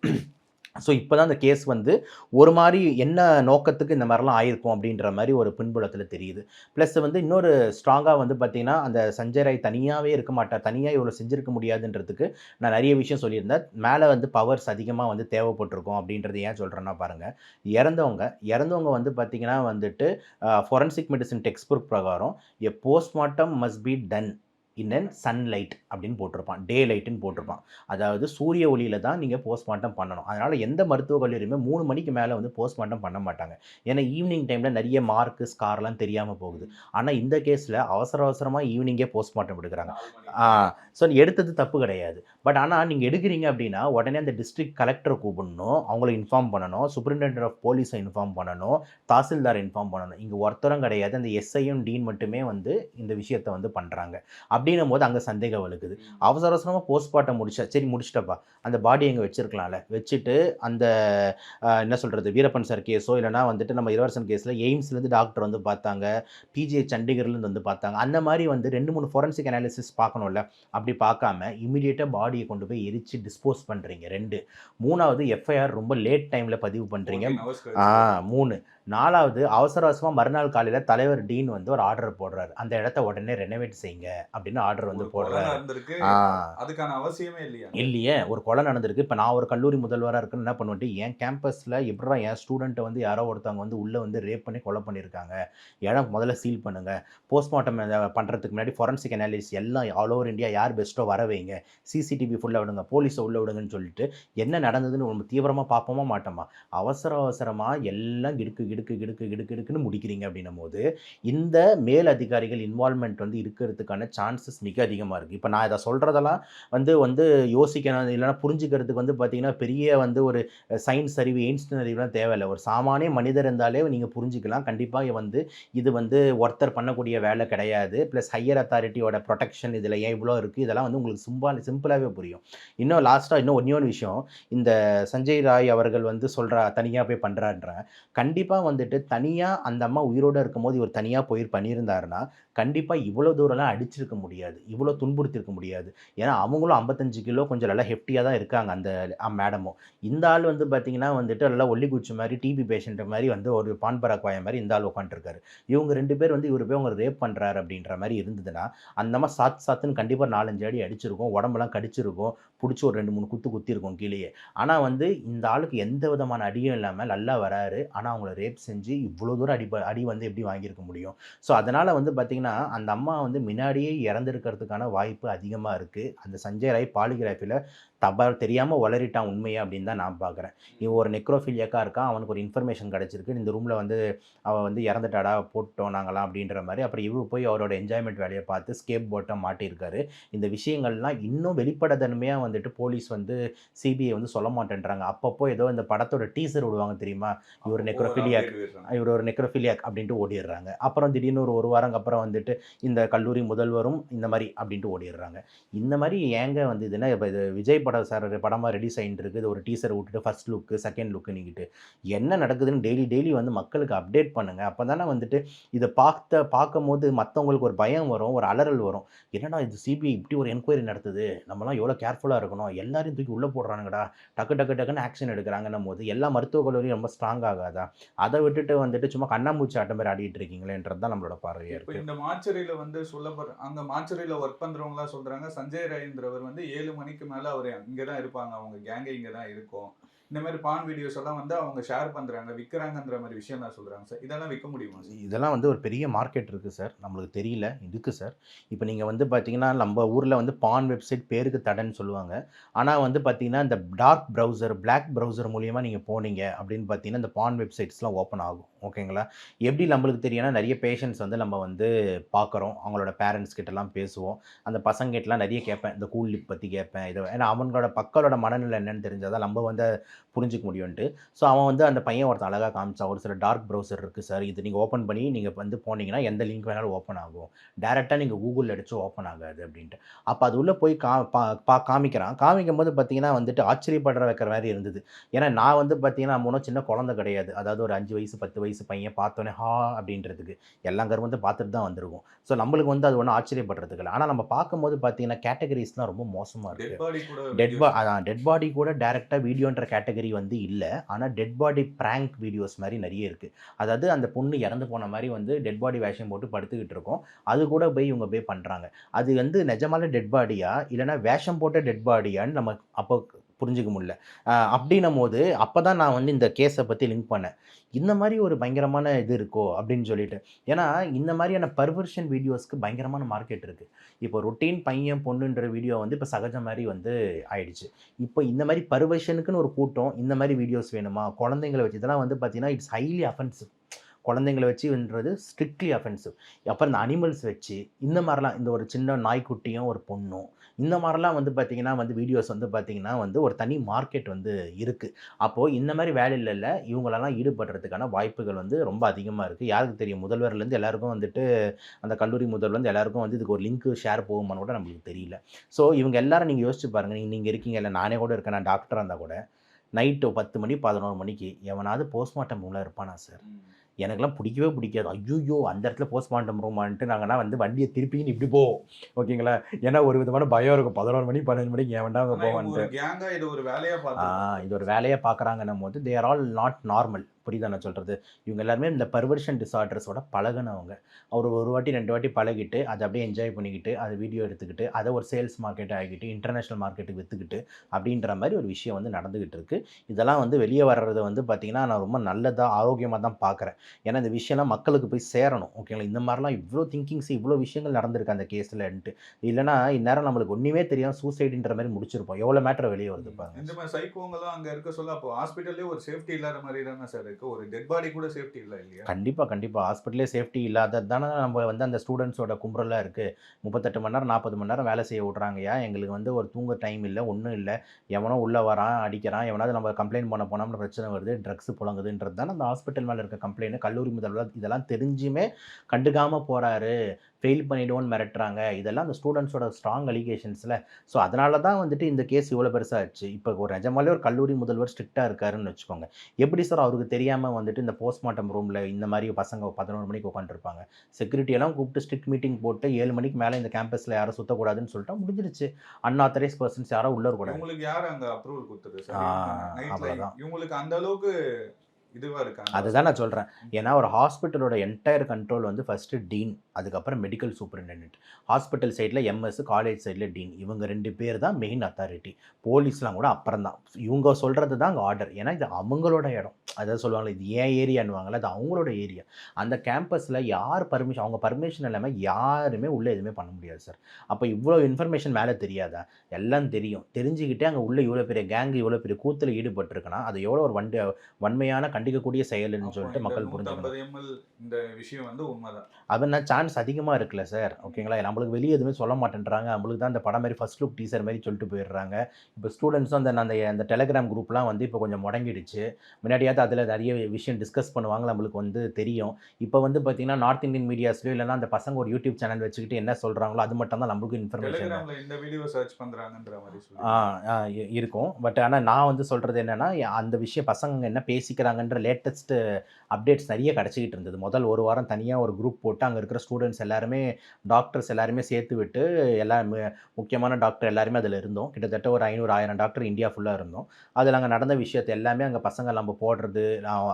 ஸோ இப்போ தான் அந்த கேஸ் வந்து ஒரு மாதிரி என்ன நோக்கத்துக்கு இந்த மாதிரிலாம் ஆயிருக்கும் அப்படின்ற மாதிரி ஒரு பின்புலத்தில் தெரியுது. ப்ளஸ் வந்து இன்னொரு ஸ்ட்ராங்காக வந்து பார்த்தீங்கன்னா அந்த சஞ்சய் ராய் தனியாகவே இருக்க மாட்டார். தனியாக இவ்வளோ செஞ்சுருக்க முடியாதுன்றதுக்கு நான் நிறைய விஷயம் சொல்லியிருந்தேன். மேலே வந்து பவர்ஸ் அதிகமாக வந்து தேவைப்பட்டிருக்கும் அப்படின்றது ஏன் சொல்கிறேன்னா பாருங்கள் இறந்தவங்க இறந்தவங்க வந்து பார்த்தீங்கன்னா வந்துட்டு ஃபொரன்சிக் மெடிசன் டெக்ஸ்ட் புக் பிரகாரம் a postmortem must be done in sunlight அப்படின்னு போட்டிருப்பான். டே லைட்டுன்னு போட்டிருப்பான். அதாவது சூரிய ஒளியில தான் நீங்கள் போஸ்ட்மார்ட்டம் பண்ணணும். அதனால் எந்த மருத்துவக் கல்லூரியுமே மூணு மணிக்கு மேலே வந்து போஸ்ட்மார்ட்டம் பண்ண மாட்டாங்க. ஏன்னா ஈவினிங் டைமில் நிறைய மார்க்கு ஸ்கார்லாம் தெரியாமல் போகுது. ஆனால் இந்த கேஸில் அவசர அவசரமாக ஈவினிங்கே போஸ்ட்மார்ட்டம் எடுக்கிறாங்க. ஸோ எடுத்தது தப்பு கிடையாது. பட் ஆனால் நீங்கள் எடுக்கிறீங்க அப்படின்னா உடனே அந்த டிஸ்ட்ரிக்ட் கலெக்டரை கூப்பிடணும். அவங்கள இன்ஃபார்ம் பண்ணணும். சூப்பரிண்டென்டென்ட் ஆஃப் போலீஸை இன்ஃபார்ம் பண்ணணும். தாசில்தார் இன்ஃபார்ம் பண்ணணும். இங்கே ஒருத்தரும் கிடையாது. அந்த எஸ்ஐயும் டீன் மட்டுமே வந்து இந்த விஷயத்தை வந்து பண்ணுறாங்க அப்படின்னும் போது அங்கே சந்தேகம் வலுக்குது. அவசர அவசரமாக போஸ்ட்மார்ட்டம் முடிச்சா சரி முடிச்சிட்டப்பா. அந்த பாடி எங்கே வச்சிருக்கலாம்ல. வச்சுட்டு அந்த என்ன சொல்கிறது வீரப்பன் சார் கேஸோ இல்லைனா வந்துட்டு நம்ம இளவரசன் கேஸில் எய்ம்ஸ்லேருந்து டாக்டர் வந்து பார்த்தாங்க. பிஜிஐ சண்டிகர்லேருந்து வந்து பார்த்தாங்க. அந்த மாதிரி வந்து ரெண்டு மூணு ஃபோரன்சிக் அனாலிசிஸ் பார்க்கணும்ல. அப்படி பார்க்காம இமீடியட்டாக பாடியை கொண்டு போய் எரிச்சு டிஸ்போஸ் பண்ணுறீங்க ரெண்டு. மூணாவது எஃப்ஐஆர் ரொம்ப லேட் டைமில் பதிவு பண்ணுறீங்க ஆ மூணு. நாலாவது அவசர அவசரமாக மறுநாள் காலையில் தலைவர் டீன் வந்து ஒரு ஆர்டர் போடுறாரு. அந்த இடத்த உடனே ரெனோவேட் செய்யுங்க அப்படின்னு ஆர்டர் வந்து போடுறாரு. அதுக்கான அவசியமே இல்லையா? இல்லையே ஒரு கொலை நடந்திருக்கு. இப்போ நான் ஒரு கல்லூரி முதல்வராக இருக்குன்னு என்ன பண்ணுவேன் என் கேம்பஸில் எப்படா என் ஸ்டூடெண்ட்டை வந்து யாரோ ஒருத்தவங்க வந்து உள்ளே வந்து ரேப் பண்ணி கொலை பண்ணியிருக்காங்க. இடம் முதல்ல சீல் பண்ணுங்க. போஸ்ட்மார்ட்டம் பண்ணுறதுக்கு முன்னாடி ஃபொரன்சிக் அனாலிசிஸ் எல்லாம் ஆல் ஓவர் இந்தியா யார் பெஸ்ட்டோ வர வைங்க. சிசிடிவி ஃபுல்லாக விடுங்க போலீஸை உள்ள விடுங்கன்னு சொல்லிட்டு என்ன நடந்ததுன்னு நம்ம தீவிரமாக பார்ப்போமா மாட்டோமா? அவசர அவசரமாக எல்லாம் கிடுக்கு கிடுக்கு கிடுக்கு கிடுக்கு கிடுக்குன்னு முடிக்கிறீங்க அப்படின்னும் போது இந்த மேல் அதிகாரிகள் இன்வால்மெண்ட் வந்து இருக்கிறதுக்கான சான்சஸ் மிக அதிகமாக இருக்குது இப்போ நான் இதை சொல்கிறதெல்லாம் வந்து வந்து யோசிக்கணும். இல்லைன்னா புரிஞ்சுக்கிறதுக்கு வந்து பார்த்தீங்கன்னா பெரிய வந்து ஒரு சயின்ஸ் அறிவு எயின்ஸ்டன் அறிவுலாம் தேவையில்லை. ஒரு சாமானிய மனிதர் இருந்தாலே நீங்கள் புரிஞ்சுக்கலாம். கண்டிப்பாக வந்து இது வந்து ஒருத்தர் பண்ணக்கூடிய வேலை கிடையாது. ப்ளஸ் ஹையர் அத்தாரிட்டியோட ப்ரொடெக்ஷன் இதில் ஏன் இவ்வளோ இருக்குது இதெல்லாம் வந்து உங்களுக்கு சிம்பிள் சிம்பிளாகவே புரியும். இன்னும் லாஸ்ட்டாக இன்னும் ஒன்றே விஷயம். இந்த சஞ்சய் ராய் அவர்கள் வந்து சொல்கிறா தனியாக போய் பண்ணுறான்ற கண்டிப்பாக வந்துட்டு தனியாக அந்த அம்மா உயிரோடு இருக்கும்போது இவர் தனியாக போய் பண்ணியிருந்தாருன்னா கண்டிப்பாக இவ்வளோ தூரம்லாம் அடிச்சிருக்க முடியாது. இவ்வளோ துன்புறுத்திருக்க முடியாது. ஏன்னா அவங்களும் ஐம்பத்தஞ்சு கிலோ கொஞ்சம் நல்லா ஹெஃப்டியாக தான் இருக்காங்க அந்த மேடமும் இந்த ஆள் வந்து பார்த்திங்கன்னா வந்துட்டு நல்லா ஒல்லி குச்சி மாதிரி டிபி பேஷண்ட் மாதிரி வந்து ஒரு பான்பரா வாய மாதிரி இந்த ஆள் உட்காந்துருக்காரு இவங்க ரெண்டு பேர் வந்து இவர் போய் அவங்க ரேப் பண்ணுறாரு அப்படின்ற மாதிரி இருந்ததுன்னா அந்த மாதிரி சாத்து சாத்துன்னு கண்டிப்பாக நாலஞ்சு அடி அடிச்சிருக்கும் உடம்பெல்லாம் கடிச்சிருக்கும் பிடிச்சி ஒரு ரெண்டு மூணு குத்து குத்திருக்கோம் கீழேயே. ஆனால் வந்து இந்த ஆளுக்கு எந்த விதமான அடியும் இல்லாமல் நல்லா வராரு. ஆனால் அவங்கள ரேப் செஞ்சு இவ்வளோ தூரம் அடி ப- அடி வந்து எப்படி வாங்கியிருக்க முடியும்? ஸோ அதனால் வந்து பார்த்திங்கன்னா அந்த அம்மா வந்து முன்னாடியே இறந்துருக்கிறதுக்கான வாய்ப்பு அதிகமாக இருக்குது அந்த சஞ்சய் ராய் பாலிகிராஃபியில் தபால் தெரியாமல் வளரிட்டான் உண்மையா அப்படின்னு தான் நான் பார்க்குறேன் இவன் ஒரு நெக்ரோஃபிலியாக்காக இருக்கான் அவனுக்கு ஒரு இன்ஃபர்மேஷன் கிடச்சிருக்கு. இந்த ரூமில் வந்து அவள் வந்து இறந்துட்டாடா போட்டோம் நாங்களாம் அப்படின்ற மாதிரி. அப்புறம் இவர் போய் அவரோட என்ஜாய்மெண்ட் வேலையை பார்த்து ஸ்கேப் போட்டை மாட்டியிருக்காரு. இந்த விஷயங்கள்லாம் இன்னும் வெளிப்படத்தன்மையாக வந்துட்டு போலீஸ் வந்து சிபிஐ வந்து சொல்ல மாட்டேன்றாங்க. அப்பப்போ ஏதோ இந்த படத்தோட டீசர் விடுவாங்க தெரியுமா? இவர் நெக்ரோஃபிலியாக் இவர் ஒரு நெக்ரோஃபிலியாக் அப்படின்ட்டு ஓடிடுறாங்க. அப்புறம் திடீர்னு ஒரு ஒரு வாரம் அப்புறம் வந்துட்டு இந்த கல்லூரி முதல்வரும் இந்த மாதிரி அப்படின்ட்டு ஓடிடுறாங்க. இந்த மாதிரி ஏங்க வந்து இதுன்னா இப்போ இது விஜய் படம் சார் படமாக ரிலீஸ் ஆகிட்டு இருக்குது ஒரு டீசர் விட்டுட்டு ஃபர்ஸ்ட் லுக்கு செகண்ட் லுக்கு நீக்கிட்டு என்ன நடக்குதுன்னு டெய்லி டெய்லி வந்து மக்களுக்கு அப்டேட் பண்ணுங்கள் அப்போ தானே வந்துட்டு இதை பார்த்த பார்க்கும் போது மற்றவங்களுக்கு ஒரு பயம் வரும் ஒரு அலறல் வரும். என்னடா இது சிபிஐ இப்படி ஒரு என்கொயரி நடத்துது? நம்மலாம் எவ்வளோ கேர்ஃபுல்லாக இருக்கணும்? எல்லாரையும் தூக்கி உள்ளே போடுறானுங்கடா. டக்கு டக்கு டக்குன்னு ஆக்ஷன் எடுக்கிறாங்கன்னும் போது எல்லா மருத்துவக் கல்லூரியும் ரொம்ப ஸ்ட்ராங் ஆகாதா? அதை விட்டுட்டு வந்துட்டு சும்மா கண்ணாமூச்சி ஆட்டம் மாதிரி ஆடிட்டு இருக்கீங்களேன்றது தான் நம்மளோட பார்வையாக இருக்குது இந்த மாச்சரியில வந்து சொல்லப்படுற அங்க மாச்சரியில ஒர்க் பண்றவங்களா சொல்றாங்க சஞ்சய் ராய்ன்றவர் வந்து ஏழு மணிக்கு மேல அவர் இங்கதான் இருப்பாங்க அவங்க கேங்கே இங்கதான் இருக்கும். இந்த மாதிரி பான் வீடியோஸ் எல்லாம் வந்து அவங்க ஷேர் பண்ணுறாங்க விற்கிறாங்கன்ற மாதிரி விஷயம் தான் சொல்கிறாங்க சார். இதெல்லாம் விற்க முடியுமா சார்? இதெல்லாம் வந்து ஒரு பெரிய மார்க்கெட் இருக்குது சார். நம்மளுக்கு தெரியல. இருக்குது சார். இப்போ நீங்கள் வந்து பார்த்தீங்கன்னா நம்ம ஊரில் வந்து பான் வெப்சைட் பேருக்கு தடைன்னு சொல்லுவாங்க. ஆனால் வந்து பார்த்தீங்கன்னா இந்த டார்க் ப்ரௌசர் பிளாக் ப்ரௌசர் மூலியமாக நீங்கள் போனீங்க அப்படின்னு பார்த்தீங்கன்னா இந்த பான் வெப்சைட்ஸ்லாம் ஓப்பன் ஆகும். ஓகேங்களா எப்படி நம்மளுக்கு தெரியும்னா நிறைய பேஷண்ட்ஸ் வந்து நம்ம வந்து பார்க்குறோம் அவங்களோட பேரண்ட்ஸ் கிட்டலாம் பேசுவோம். அந்த பசங்கிட்டலாம் நிறைய கேட்பேன். இந்த கூல் லிப் பற்றி கேட்பேன். இதை ஏன்னா அவங்களோட மக்களோட மனநிலை என்னன்னு தெரிஞ்சால் தான் நம்ம வந்து புரிஞ்சுக்க முடியும்ட்டு ஸோ அவன் வந்து அந்த பையன் ஒருத்தன் அழகாக காமிச்சான். ஒரு சில டார்க் ப்ரௌசர் இருக்குது சார் இது நீங்கள் ஓப்பன் பண்ணி நீங்கள் வந்து போனீங்கன்னா எந்த லிங்க் வேணாலும் ஓப்பன் ஆகும். டேரெக்டாக நீங்கள் கூகுளில் அடிச்சு ஓப்பன் ஆகாது அப்படின்ட்டு. அப்போ அது உள்ளே போய் கா பா பா காமிக்கிறான். காமிக்கும் போது பார்த்தீங்கன்னா வந்துட்டு ஆச்சரியப்படுற வைக்கிற மாதிரி இருந்தது. ஏன்னா நான் வந்து பார்த்தீங்கன்னா ஒன்றும் சின்ன குழந்தை கிடையாது. அதாவது ஒரு அஞ்சு வயசு பத்து வயசு பையன் பார்த்தோன்னே ஹா! அப்படின்றதுக்கு. எல்லா கருமத்தை பார்த்துட்டு தான் வந்திருக்கும். ஸோ நம்மளுக்கு வந்து அது ஒன்றும் ஆச்சரியப்படுறதுக்கு இல்லை. ஆனால் நம்ம பார்க்கும்போது பார்த்தீங்கன்னா கேட்டகரிஸ்லாம் ரொம்ப மோசமாக இருக்குது டெட் பா டெட் பாடி கூட டேரெக்டாக வீடியோன்ற கேட்டகரி வந்து இல்லை. ஆனால் டெட் பாடி ப்ராங்க் வீடியோஸ் மாதிரி நிறைய இருக்குது அதாவது அந்த பொண்ணு இறந்து போன மாதிரி வந்து டெட் பாடி வேஷம் போட்டு படுத்துக்கிட்டு இருக்கோம். அது கூட போய் இவங்க போய் பண்ணுறாங்க அது வந்து நிஜமான டெட் பாடியா இல்லைனா வேஷம் போட்ட டெட் பாடியான்னு நம்ம அப்போ புரிஞ்சுக்க முடியல. அப்படின்னும் போது அப்போ தான் நான் வந்து இந்த கேஸை பற்றி லிங்க் பண்ணேன். இந்த மாதிரி ஒரு பயங்கரமான இது இருக்கோ அப்படின்னு சொல்லிட்டு. ஏன்னா இந்த மாதிரியான பர்வர்ஷன் வீடியோஸ்க்கு பயங்கரமான மார்க்கெட் இருக்குது இப்போ ரொட்டீன் பையன் பொண்ணுன்ற வீடியோ வந்து இப்போ சகஜ மாதிரி வந்து ஆயிடுச்சு. இப்போ இந்த மாதிரி பர்வர்ஷனுக்குன்னு ஒரு கூட்டம் இந்த மாதிரி வீடியோஸ் வேணுமா? குழந்தைங்களை வச்சு இதெல்லாம் வந்து பார்த்தீங்கன்னா இட்ஸ் ஹைலி அஃபென்சிவ் குழந்தைங்களை வச்சுன்றது ஸ்ட்ரிக்ட்லி அஃபென்சிவ் அப்புறம் இந்த அனிமல்ஸ் வச்சு இந்த மாதிரிலாம் இந்த ஒரு சின்ன நாய்க்குட்டியும் ஒரு பொண்ணும் இந்த மாதிரிலாம் வந்து பார்த்திங்கன்னா வந்து வீடியோஸ் வந்து பார்த்திங்கன்னா வந்து ஒரு தனி மார்க்கெட் வந்து இருக்குது அப்போது இந்த மாதிரி வேலையில இவங்களெல்லாம் ஈடுபடுறதுக்கான வாய்ப்புகள் வந்து ரொம்ப அதிகமாக இருக்குது யாருக்கு தெரியும்? முதல்வர்லேருந்து எல்லாருக்கும் வந்துட்டு அந்த கல்லூரி முதல்வர்லேருந்து எல்லாருக்கும் வந்து இதுக்கு ஒரு லிங்க் ஷேர் போகுமான்னு கூட நம்மளுக்கு தெரியல. ஸோ இவங்க எல்லாரும் நீங்கள் யோசிச்சு பாருங்கள் நீங்கள் நீங்கள் இருக்கீங்க இல்லை நானே கூட இருக்கேன் நான் டாக்டராக இருந்தால் கூட நைட்டு பத்து மணி பதினோரு மணிக்கு எவனாவது போஸ்ட்மார்ட்டம் ரூமில் இருப்பானா சார் எனக்கெல்லாம் பிடிக்கவே பிடிக்காது. ஐயோ அந்த இடத்துல போஸ்ட்மார்ட்டம் ரூமான்ட்டு நாங்கள்னா வந்து வண்டியை திருப்பின்னு இப்படி போவோம் ஓகேங்களா? ஏன்னா ஒரு விதமான பயம் இருக்கும். பதினோரு மணி பன்னெண்டு மணிக்கு ஏன் வேண்டாம் போவான்ட்டு இது ஒரு வேலையா ஆ, பார்த்து இது ஒரு வேலையை பார்க்குறாங்கன்னும் போது they are all not normal புரியுதா நான் சொல்கிறது இவங்க எல்லாருமே இந்த பர்வர்ஷன் டிசார்டர்ஸோட பழகுனவங்க. அவர் ஒரு வாட்டி ரெண்டு வாட்டி பழகிட்டு அதை அப்படியே என்ஜாய் பண்ணிக்கிட்டு அதை வீடியோ எடுத்துக்கிட்டு அதை ஒரு சேல்ஸ் மார்க்கெட் ஆகிக்கிட்டு இன்டர்நேஷ்னல் மார்க்கெட்டுக்கு விற்றுக்கிட்டு அப்படின்ற மாதிரி ஒரு விஷயம் வந்து நடந்துக்கிட்டு இருக்கு. இதெல்லாம் வந்து வெளியே வர்றது வந்து பார்த்திங்கன்னா நான் ரொம்ப நல்லதாக ஆரோக்கியமாக தான் பார்க்குறேன். ஏன்னா இந்த விஷயம்லாம் மக்களுக்கு போய் சேரணும் ஓகேங்களா இந்த மாதிரிலாம் இவ்வளோ திங்கிங்ஸ் இவ்வளோ விஷயங்கள் நடந்திருக்கு அந்த கேஸ்லன்ட்டு இல்லைனா இந்நேரம் நம்மளுக்கு ஒன்றுமே தெரியாமல் சூசைடுன்ற மாதிரி முடிச்சிருப்போம். எவ்வளோ மேட்டர் வெளியே வருது பாருங்க. இந்த மாதிரி சைக்கோங்கெல்லாம் அங்க இருக்க சொல்ல அப்போ ஹாஸ்பிட்டல்லே ஒரு சேஃப்டி இல்லாத மாதிரி தானே சார் இருக்கு ஒரு டெட் பாடி கூட சேஃப்டி இல்லை இல்லையா? கண்டிப்பாக கண்டிப்பாக ஹாஸ்பிட்டலே சேஃப்டி இல்லாதது தானே நம்ம வந்து அந்த ஸ்டூடெண்ட்ஸோட கும்பலாக இருக்குது முப்பத்தெட்டு மணி நேரம் நாற்பது மணி நேரம் வேலை செய்ய விட்றாங்கயா எங்களுக்கு வந்து ஒரு தூங்க டைம் இல்லை ஒன்றும் இல்லை. எவனோ உள்ளே வரான் அடிக்கிறான் எவனாவது நம்ம கம்ப்ளைண்ட் பண்ண போனோம்னு பிரச்சனை வருது ட்ரக்ஸ் புழங்குதுன்றது தானே அந்த ஹாஸ்பிட்டல் மேலே இருக்க கம்ப்ளைண்ட் கல்லூரி முதல்வர் இதெல்லாம் தெரிஞ்சுமே கண்டுக்காமல் போகிறாரு ஃபெயில் பண்ணிடுவோன்னு மிரட்டுறாங்க. இதெல்லாம் அந்த ஸ்டூடெண்ட்ஸோட ஸ்ட்ராங் அலிகேஷன்ஸில் ஸோ அதனால தான் வந்துட்டு இந்த கேஸ் இவ்வளோ பெருசாகிடுச்சு இப்போ ஒரு நிஜமாலே ஒரு கல்லூரி முதல்வர் ஸ்ட்ரிக்டாக இருக்காருன்னு வச்சுக்கோங்க. எப்படி சார் அவருக்கு தெரியாமல் வந்துட்டு இந்த போஸ்ட்மார்ட்டம் ரூமில் இந்த மாதிரி பசங்க பதினோரு மணிக்கு உட்காந்துருப்பாங்க செக்யூரிட்டி எல்லாம் கூப்பிட்டு ஸ்ட்ரிக்ட் மீட்டிங் போட்டு ஏழு மணிக்கு மேலே இந்த கேம்பஸில் யாரும் சுற்றக்கூடாதுன்னு சொல்லிட்டா முடிஞ்சிருச்சு. அன்ஆத்தரைஸ் பர்சன்ஸ் யாரும் உள்ள இருக்கக்கூடாது இவங்களுக்கு யார் அங்க அப்ரூவல் அவ்வளவுதான். இவங்களுக்கு அந்த அளவுக்கு இதுவா இருக்காங்க அதுதான் நான் சொல்கிறேன் ஏன்னா ஒரு ஹாஸ்பிட்டலோட என்டையர் கண்ட்ரோல் வந்து ஃபஸ்ட்டு டீன் அதுக்கப்புறம் மெடிக்கல் சூப்பரிண்டென்டென்ட் ஹாஸ்பிட்டல் சைடில் எம்எஸ் காலேஜ் சைடில் டீன் இவங்க ரெண்டு பேர் தான் மெயின் அத்தாரிட்டி போலீஸ்லாம் கூட அப்புறம் தான் இவங்க சொல்கிறது தான் அங்கே ஆர்டர் ஏன்னா இது அவங்களோட இடம். அதாவது சொல்லுவாங்களே இது ஏன் ஏரியான்னுவாங்கல்ல அது அவங்களோட ஏரியா அந்த கேம்பஸில் யார் பர்மிஷன் அவங்க பர்மிஷன் இல்லாமல் யாருமே உள்ளே எதுவுமே பண்ண முடியாது சார் அப்போ இவ்வளோ இன்ஃபர்மேஷன் மேலே தெரியாதா? எல்லாம் தெரியும். தெரிஞ்சுக்கிட்டே அங்கே உள்ள இவ்வளோ பெரிய கேங் இவ்வளோ பெரிய கூத்தில் ஈடுபட்டிருக்குன்னா அது எவ்வளோ ஒரு வண்டி வன்மையான கண்டிக்கக்கூடிய செயல்னு சொல்லிட்டு மக்கள் புரிஞ்சுக்கணும். இந்த விஷயம் வந்து உண்மைதான். அதுனா சான்ஸ் அதிகமாக இருக்குல்ல சார் ஓகேங்களா நம்மளுக்கு வெளியே எதுவுமே சொல்ல மாட்டேன்றாங்க. நம்மளுக்கு தான் அந்த படம் மாதிரி ஃபர்ஸ்ட் லுக் டீசர் மாதிரி சொல்லிட்டு போயிடுறாங்க. இப்போ ஸ்டூடெண்ட்ஸும் அந்த அந்த அந்த டெலகிராம் குரூப்லாம் வந்து இப்போ கொஞ்சம் முடங்கிடுச்சு. முன்னாடியாவது அதில் நிறைய விஷயம் டிஸ்கஸ் பண்ணுவாங்க நம்மளுக்கு வந்து தெரியும். இப்போ வந்து பார்த்தீங்கன்னா நார்த் இந்தியன் மீடியாஸ்லையோ இல்லைன்னா அந்த பசங்க ஒரு யூடியூப் சேனல் வச்சுக்கிட்டு என்ன சொல்கிறாங்களோ அது மட்டும் தான் நம்மளுக்கு இன்ஃபர்மேஷன் இந்த வீடியோ சர்ச் பண்றாங்கன்ற மாதிரி இருக்கும். பட் ஆனால் நான் வந்து சொல்கிறது என்னென்னா அந்த விஷயம் பசங்க என்ன பேசிக்கிறாங்கன்ற லேட்டஸ்ட்டு அப்டேட்ஸ் நிறைய கிடச்சிக்கிட்டு இருந்தது. முதல் ஒரு வாரம் தனியாக ஒரு குரூப் போட்டு அங்கே இருக்கிற ஸ்டூடெண்ட்ஸ் எல்லாருமே டாக்டர்ஸ் எல்லாருமே சேர்த்து விட்டு எல்லா முக்கியமான டாக்டர் எல்லாருமே அதில் இருந்தோம். கிட்டத்தட்ட ஒரு ஐநூறு ஆயிரம் டாக்டர் இந்தியா ஃபுல்லாக இருந்தோம். அதில் அங்கே நடந்த விஷயத்தை எல்லாமே அங்கே பசங்க நம்ம போடுறது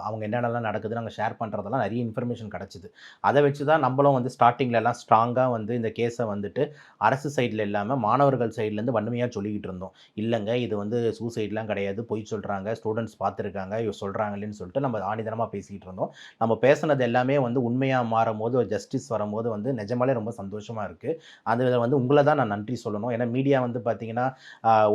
அவங்க என்னென்னலாம் நடக்குது நாங்கள் ஷேர் பண்ணுறதெல்லாம் நிறைய இன்ஃபர்மேஷன் கிடச்சிது. அதை வச்சு தான் நம்மளும் வந்து ஸ்டார்டிங்கில் எல்லாம் ஸ்ட்ராங்காக வந்து இந்த கேஸை வந்துட்டு அரசு சைடில் இல்லாமல் மாணவர்கள் சைட்லேருந்து வன்மையாக சொல்லிக்கிட்டு இருந்தோம். இல்லைங்க இது வந்து சூசைட்லாம் கிடையாது பொய் சொல்கிறாங்க ஸ்டூடெண்ட்ஸ் பார்த்துருக்காங்க இவ சொல்கிறாங்களேன்னு சொல்லிட்டு நம்ம ஆணிதனமாக பேசிக்கிட்டு இருந்தோம். நம்ம பேசுனது எல்லாமே வந்து உண்மையாக மாறும் போது ஜஸ்டிஸ் பண்ணும்போது வந்து நிஜமாலே ரொம்ப சந்தோஷமாக இருக்குது அது இதில் வந்து உங்களை தான் நான் நன்றி சொல்லணும். ஏன்னா மீடியா வந்து பார்த்தீங்கன்னா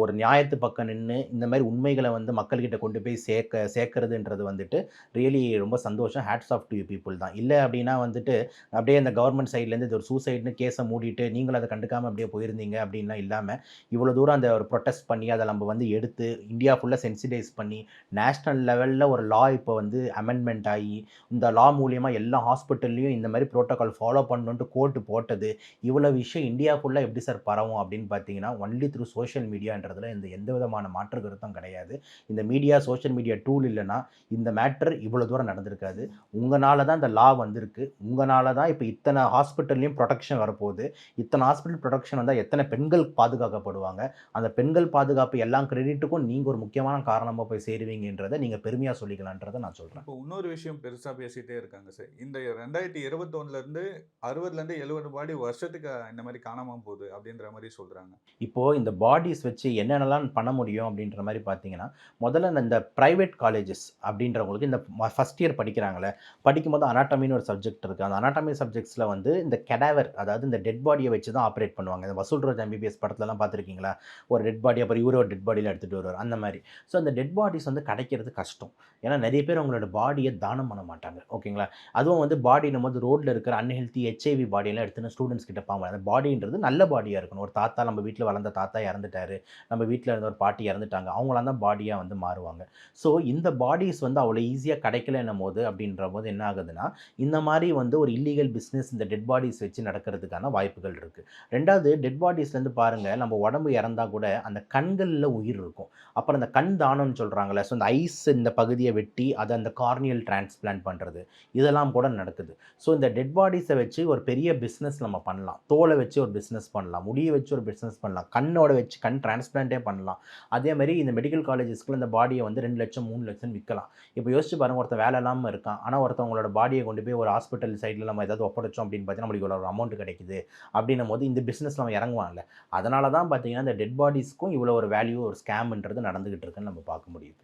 ஒரு நியாயத்து பக்கம் நின்று இந்த மாதிரி உண்மைகளை வந்து மக்கள்கிட்ட கொண்டு போய் சேர்க்க சேர்க்கறதுன்றது வந்துட்டு ரியலி ரொம்ப சந்தோஷம். Hats off to you people தான். இல்லை அப்படின்னா வந்துட்டு அப்படியே அந்த கவர்மெண்ட் சைட்லேருந்து இது ஒரு சூசைட்னு கேஸை மூடிட்டு நீங்களும் அதை கண்டுக்காமல் அப்படியே போயிருந்தீங்க அப்படின்லாம் இல்லாமல் இவ்வளோ தூரம் அந்த ஒரு ப்ரொட்டஸ்ட் பண்ணி அதை நம்ம வந்து எடுத்து இந்தியா ஃபுல்லாக சென்சிடைஸ் பண்ணி நேஷ்னல் லெவலில் ஒரு லா இப்போ வந்து அமெண்ட்மெண்ட் ஆகி இந்த லா மூலியமாக எல்லா ஹாஸ்பிட்டல்லையும் இந்த மாதிரி ப்ரோட்டோக்கால் ஃபாலோ பண்ணணுன்ட்டு கோர்ட்டு போட்டது. இவ்வளோ விஷயம் இந்தியா ஃபுல்லாக எப்படி சார் பரவும் அப்படின்னு பார்த்தீங்கன்னா ஒன்லி த்ரூ சோஷியல் மீடியான்றதுல இந்த எந்த விதமான மாற்று கருத்தும் கிடையாது. இந்த மீடியா சோஷியல் மீடியா டூல் இல்லைன்னா இந்த மேட்டர் இவ்வளோ தூரம் நடந்திருக்காது. உங்களால தான் இந்த லா வந்திருக்கு. உங்களால் தான் இப்போ இத்தனை ஹாஸ்பிட்டல்லையும் ப்ரொடெக்ஷன் வரப்போகுது. இத்தனை ஹாஸ்பிட்டல் ப்ரொடெக்ஷன் வந்தால் எத்தனை பெண்கள் பாதுகாக்கப்படுவாங்க? அந்த பெண்கள் பாதுகாப்பு எல்லா கிரெடிட்டுக்கும் நீங்கள் ஒரு முக்கியமான காரணமாக போய் சேருவீங்கன்றதை நீங்கள் பெருமையாக சொல்லிக்கலான்றதை நான் சொல்கிறேன் இப்போ இன்னொரு விஷயம் பெருசாக பேசிகிட்டே இருக்காங்க சார் இந்த ரெண்டாயிரத்தி இருபத்தொன்னுலேருந்து அறுபதுலேருந்து எழுபது பாடி வருஷத்துக்கு இந்த மாதிரி காணாமல் போகுது அப்படின்ற மாதிரி சொல்கிறாங்க இப்போது இந்த பாடிஸ் வச்சு என்னென்னலாம் பண்ண முடியும் அப்படின்ற மாதிரி பார்த்தீங்கன்னா முதல்ல இந்த ப்ரைவேட் காலேஜஸ் அப்படின்றவங்களுக்கு இந்த ஃபஸ்ட் இயர் படிக்கிறாங்களே படிக்கும்போது அனாட்டமின்னு ஒரு சப்ஜெக்ட் இருக்குது அந்த அனாட்டமி சப்ஜெக்ட்ஸில் வந்து இந்த கெடாவர் அதாவது இந்த டெட் பாடியை வச்சு தான் ஆப்ரேட் பண்ணுவாங்க. இந்த வசூல் ரோஜ் எம்பிபிஎஸ் படத்துலலாம் பார்த்துருக்கீங்களா? ஒரு டெட் பாடி அப்புறம் இவரோ ஒரு டெட் பாடியில் எடுத்துகிட்டு வருவார். அந்த மாதிரி. ஸோ அந்த டெட் பாடிஸ் வந்து கிடைக்கிறது கஷ்டம். ஏன்னா நிறைய பேர் அவங்களோட பாடியை தானம் பண்ண மாட்டாங்க. ஓகேங்களா? அதுவும் வந்து பாடினும் போது ரோட்டில் இருக்கிற அன்ஹெல்த்தி ஹெச்ஐவி பாடியெல்லாம் எடுத்துன்னு ஸ்டூடெண்ட்ஸ் கிட்ட பாங்க அந்த பாடின்றது நல்ல பாடியாக இருக்கணும். ஒரு தாத்தா நம்ம வீட்டில் வளர்ந்த தாத்தா இறந்துட்டாரு. நம்ம வீட்டில் இருந்த ஒரு பாட்டி இறந்துட்டாங்க. அவங்களாம் தான் பாடியாக வந்து மாறுவாங்க. ஸோ இந்த பாடிஸ் வந்து அவ்வளோ ஈஸியாக கிடைக்கல போது அப்படின்ற போது என்ன ஆகுதுன்னா இந்த மாதிரி வந்து ஒரு இல்லீகல் பிஸ்னஸ் இந்த டெட் பாடிஸ் வச்சு நடக்கிறதுக்கான வாய்ப்புகள் இருக்குது ரெண்டாவது டெட் பாடிஸ்லேருந்து பாருங்கள் நம்ம உடம்பு இறந்தால் கூட அந்த கண்களில் உயிர் இருக்கும். அப்புறம் அந்த கண் தானம்னு சொல்கிறாங்களே ஸோ இந்த ஐஸ் இந்த பகுதியை வெட்டி அதை அந்த கார்னியல் டிரான்ஸ்பிளான்ட் பண்ணுறது இதெல்லாம் கூட நடக்குது. ஸோ இந்த டெட் பாடிஸை வச்சு ஒரு பெரிய பிஸ்னஸ் நம்ம பண்ணலாம். தோலை வச்சு ஒரு பிஸ்னஸ் பண்ணலாம். முடியை வச்சு ஒரு பிஸ்னஸ் பண்ணலாம். கண்ணோட வச்சு கண் டிரான்ஸ்பிளான்ட்டே பண்ணலாம். அதே மாதிரி இந்த மெடிக்கல் காலேஜஸ்க்குள்ள இந்த பாடியை வந்து ரெண்டு லட்சம் மூணு லட்சம் விற்கலாம் இப்போ யோசிச்சு பாருங்க ஒருத்தன் வேலை இல்லாமல் இருக்கான். ஆனால் ஒருத்தவங்களோட பாடியை கொண்டு போய் ஒரு ஹாஸ்பிட்டல் சைடில் நம்ம ஏதாவது ஒப்படைச்சோம் அப்படின்னு பார்த்தீங்கன்னா நம்மளுக்கு இவ்வளோ ஒரு அமௌண்ட் கிடைக்குது. அப்படின்னும் போது இந்த பிஸ்னஸ் நம்ம இறங்குவாங்கல்ல அதனால தான் பார்த்தீங்கன்னா இந்த டெட் பாடிஸ்க்கும் இவ்வளோ ஒரு வேல்யூ ஒரு ஸ்கேம்ன்றது நடந்துகிட்டு இருக்குன்னு நம்ம பார்க்க முடியுது.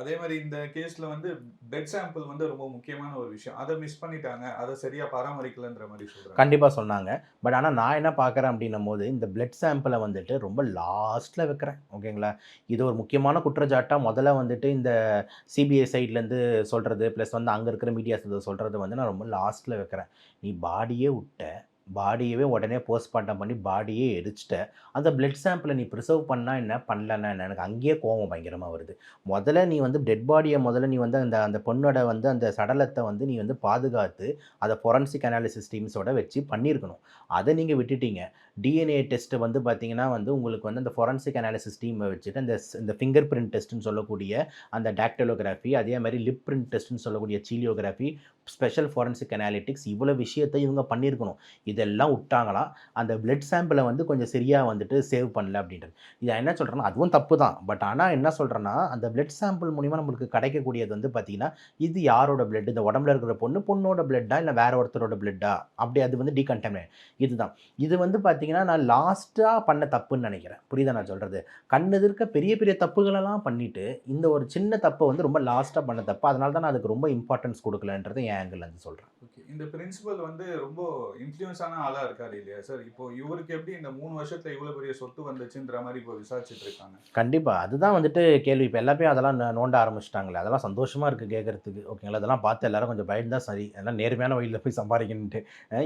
அதே மாதிரி இந்த கேஸ்ல வந்து பெட் சாம்பிள் வந்து ரொம்ப முக்கியமான ஒரு விஷயம். அதை மிஸ் பண்ணிட்டாங்க. அதை சரியா பராமரிக்கலன்ற மாதிரி சொல்றாங்க. கண்டிப்பாக சொன்னாங்க. பட் ஆனால் நான் என்ன பார்க்குறேன் அப்படின்னும் போது இந்த பிளட் சாம்பிளை வந்துட்டு ரொம்ப லாஸ்ட்டில் வைக்கிறேன். ஓகேங்களா இது ஒரு முக்கியமான குற்றச்சாட்டாக முதல்ல வந்துட்டு இந்த சிபிஐ சைட்லேருந்து சொல்கிறது ப்ளஸ் வந்து அங்கே இருக்கிற மீடியாஸ் சொல்கிறது வந்து நான் ரொம்ப லாஸ்ட்டில் வைக்கிறேன். நீ பாடியே விட்ட பாடியவே உடனே போஸ்ட்மார்ட்டம் பண்ணி பாடியே எரிச்சிட்ட அந்த பிளட் சாம்பிளை நீ ப்ரிசர்வ் பண்ணால் என்ன பண்ணலன்னா என்ன? எனக்கு அங்கேயே கோவம் பயங்கரமாக வருது. முதல்ல நீ வந்து டெட் பாடியை முதல்ல நீ வந்து அந்த அந்த பொண்ணோட வந்து அந்த சடலத்தை வந்து நீ வந்து பாதுகாத்து அதை ஃபொரன்சிக் அனாலிசிஸ் டீம்ஸோட வச்சு பண்ணியிருக்கணும். அதை நீங்கள் விட்டுட்டீங்க. டிஎன்ஏ டெஸ்ட்டை வந்து பார்த்தீங்கன்னா வந்து உங்களுக்கு வந்து அந்த ஃபொரன்சிக் அனாலிசிஸ் டீமை வச்சுட்டு அந்த இந்த ஃபிங்கர் பிரிண்ட் டெஸ்ட்னு சொல்லக்கூடிய அந்த டாக்டலோகிராஃபி அதே மாதிரி லிப் பிரிண்ட் டெஸ்ட்னு சொல்லக்கூடிய சீலியோகிராஃபி ஸ்பெஷல் ஃபாரன்சிக் அனாலிட்டிக்ஸ் இவ்வளோ விஷயத்தை இவங்க பண்ணியிருக்கணும். இது இதெல்லாம் விட்டாங்களாம் அந்த பிளட் சாம்பிளை வந்து கொஞ்சம் சரியாக வந்துட்டு சேவ் பண்ணல அப்படின்றது. இதை என்ன சொல்கிறேன்னா அதுவும் தப்பு தான். பட் ஆனால் என்ன சொல்கிறேன்னா அந்த பிளட் சாம்பிள் மூலிமா நம்மளுக்கு கிடைக்கக்கூடியது வந்து பார்த்திங்கன்னா இது யாரோட பிளட் இந்த உடம்புல இருக்கிற பொண்ணு பொண்ணோட பிளட்டா இல்லை வேற ஒருத்தரோட பிளட்டா அப்படி அது வந்து டீகண்டமினேட் இதுதான். இது வந்து பார்த்தீங்கன்னா நான் லாஸ்ட்டாக பண்ண தப்புன்னு நினைக்கிறேன். புரியுதா நான் சொல்கிறது கண்ணெதிர்க்க பெரிய பெரிய தப்புகளெல்லாம் பண்ணிவிட்டு இந்த ஒரு சின்ன தப்பை வந்து ரொம்ப லாஸ்ட்டாக பண்ண தப்பு. அதனால தான் நான் அதுக்கு ரொம்ப இம்பார்ட்டன்ஸ் கொடுக்கலன்றது என் ஆங்கிள் வந்து சொல்கிறேன் ஓகே இந்த பிரின்சிபல் வந்து ரொம்ப இன்ஃப்ளூயன்ஸான ஆளா இருக்காரு இல்லையா? சார் இப்போ இவருக்கு எப்படி இந்த மூணு வருஷத்துல இவ்வளவு பெரிய சொத்து வந்துச்சுன்ற மாதிரி இப்போ விசாரிச்சுட்டு இருக்காங்க? கண்டிப்பாக அதுதான் வந்துட்டு கேள்வி. இப்போ எல்லாத்தையும் அதெல்லாம் நோண்ட ஆரம்பிச்சிட்டாங்களே. அதெல்லாம் சந்தோஷமாக இருக்குது கேட்கறதுக்கு ஓகேங்களா அதெல்லாம் பார்த்து எல்லாரும் கொஞ்சம் பயந்து சரி. எல்லாம் நேர்மையான வழியில் போய் சம்பாதிக்கணுன்ட்டு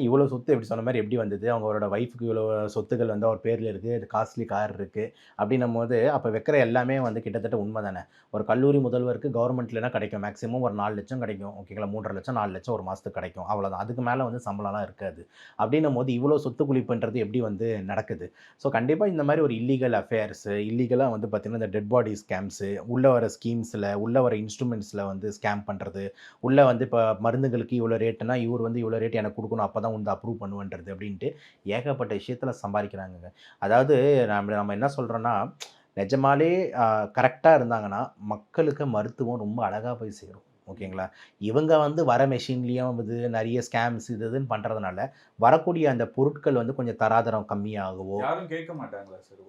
இவ்வளோ சொத்து எப்படி சொன்ன மாதிரி எப்படி வந்தது? அவங்களோட ஒய்ஃபுக்கு இவ்வளோ சொத்துக்கள் வந்து அவர் பேரில் இருக்குது காஸ்ட்லி கார் இருக்குது அப்படின்னும் போது அப்போ வைக்கிற எல்லாமே வந்து கிட்டத்தட்ட உண்மை தானே? ஒரு கல்லூரி முதல்வருக்கு கவர்மெண்ட்லனா கிடைக்கும். மேக்ஸிமம் ஒரு நாலு லட்சம் கிடைக்கும். ஓகேங்களா மூன்றரை லட்சம் நாலு லட்சம் ஒரு மாதத்துக்கு கிடைக்கும். அவ்வளோதான் அதுக்கு மேலே வந்து சம்பளம்லாம் இருக்காது. அப்படின்னும் போது இவ்வளோ சொத்து குளிப்புன்றது எப்படி வந்து நடக்குது? ஸோ கண்டிப்பாக இந்த மாதிரி ஒரு இல்லீகல் அஃபேர்ஸு இல்லீகலாக வந்து பார்த்திங்கன்னா இந்த டெட் பாடி ஸ்கேம்ஸு உள்ளே வர ஸ்கீம்ஸில் உள்ளே வர இன்ஸ்ட்ருமெண்ட்ஸில் வந்து ஸ்கேம் பண்ணுறது உள்ளே வந்து இப்போ மருந்துகளுக்கு இவ்வளோ ரேட்டுனா இவர் வந்து இவ்வளோ ரேட் எனக்கு கொடுக்கணும் அப்போ தான் வந்து அப்ரூவ் பண்ணுவேன்றது அப்படின்ட்டு ஏகப்பட்ட விஷயத்தில் சம்பாதிக்கிறாங்க அதாவது நம்ம நம்ம என்ன சொல்கிறோன்னா நிஜமாலே கரெக்டாக இருந்தாங்கன்னா மக்களுக்கு மருத்துவம் ரொம்ப அழகாக போய் சேரும். ஓகேங்களா? இவங்க வந்து வர மெஷின்லேயும் இது நிறைய ஸ்கேம்ஸ் இது இதுன்னு பண்ணுறதுனால வரக்கூடிய அந்த பொருட்கள் வந்து கொஞ்சம் தராதரம் கம்மியாகவோ யாரும் கேட்க மாட்டாங்களா சார்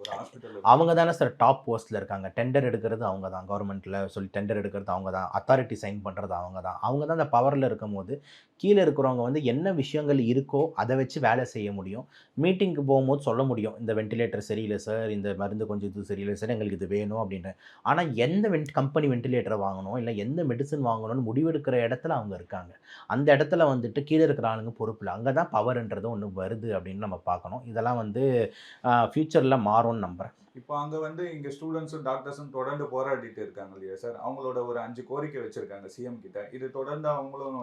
அவங்க தானே சார் டாப் போஸ்ட்டில் இருக்காங்க. டெண்டர் எடுக்கிறது அவங்க தான். கவர்மெண்ட்டில் சொல்லி டெண்டர் எடுக்கிறது அவங்க தான். அத்தாரிட்டி சைன் பண்ணுறது அவங்க தான். அவங்க தான் அந்த பவரில் இருக்கும் போது கீழே இருக்கிறவங்க வந்து என்ன விஷயங்கள் இருக்கோ அதை வச்சு வேலை செய்ய முடியும். மீட்டிங்க்கு போகும்போது சொல்ல முடியும். இந்த வென்டிலேட்டர் சரியில்லை சார் இந்த மருந்து கொஞ்சம் இது சரியில்லை சார் எங்களுக்கு இது வேணும் அப்படின்னு. ஆனால் எந்த வென்ட் கம்பெனி வென்டிலேட்டர் வாங்கணும்? இல்லை எந்த மெடிசன் வாங்கணும்னு முடிவெடுக்கிற இடத்துல அவங்க இருக்காங்க. அந்த இடத்துல வந்துட்டு கீழே இருக்கிற ஆளுங்க பொறுப்பில் அங்கே தான் பவர்ன்றது ஒன்று வருது அப்படின்னு நம்ம பார்க்கணும். இதெல்லாம் வந்து ஃப்யூச்சரில் மாறும்னு நம்புகிறேன் இப்போ அங்கே வந்து இங்கே ஸ்டூடெண்ட்ஸும் டாக்டர்ஸும் தொடர்ந்து போராடிட்டு இருக்காங்க இல்லையா சார்? அவங்களோட ஒரு அஞ்சு கோரிக்கை வச்சுருக்காங்க சிஎம் கிட்ட. இது தொடர்ந்து அவங்களும்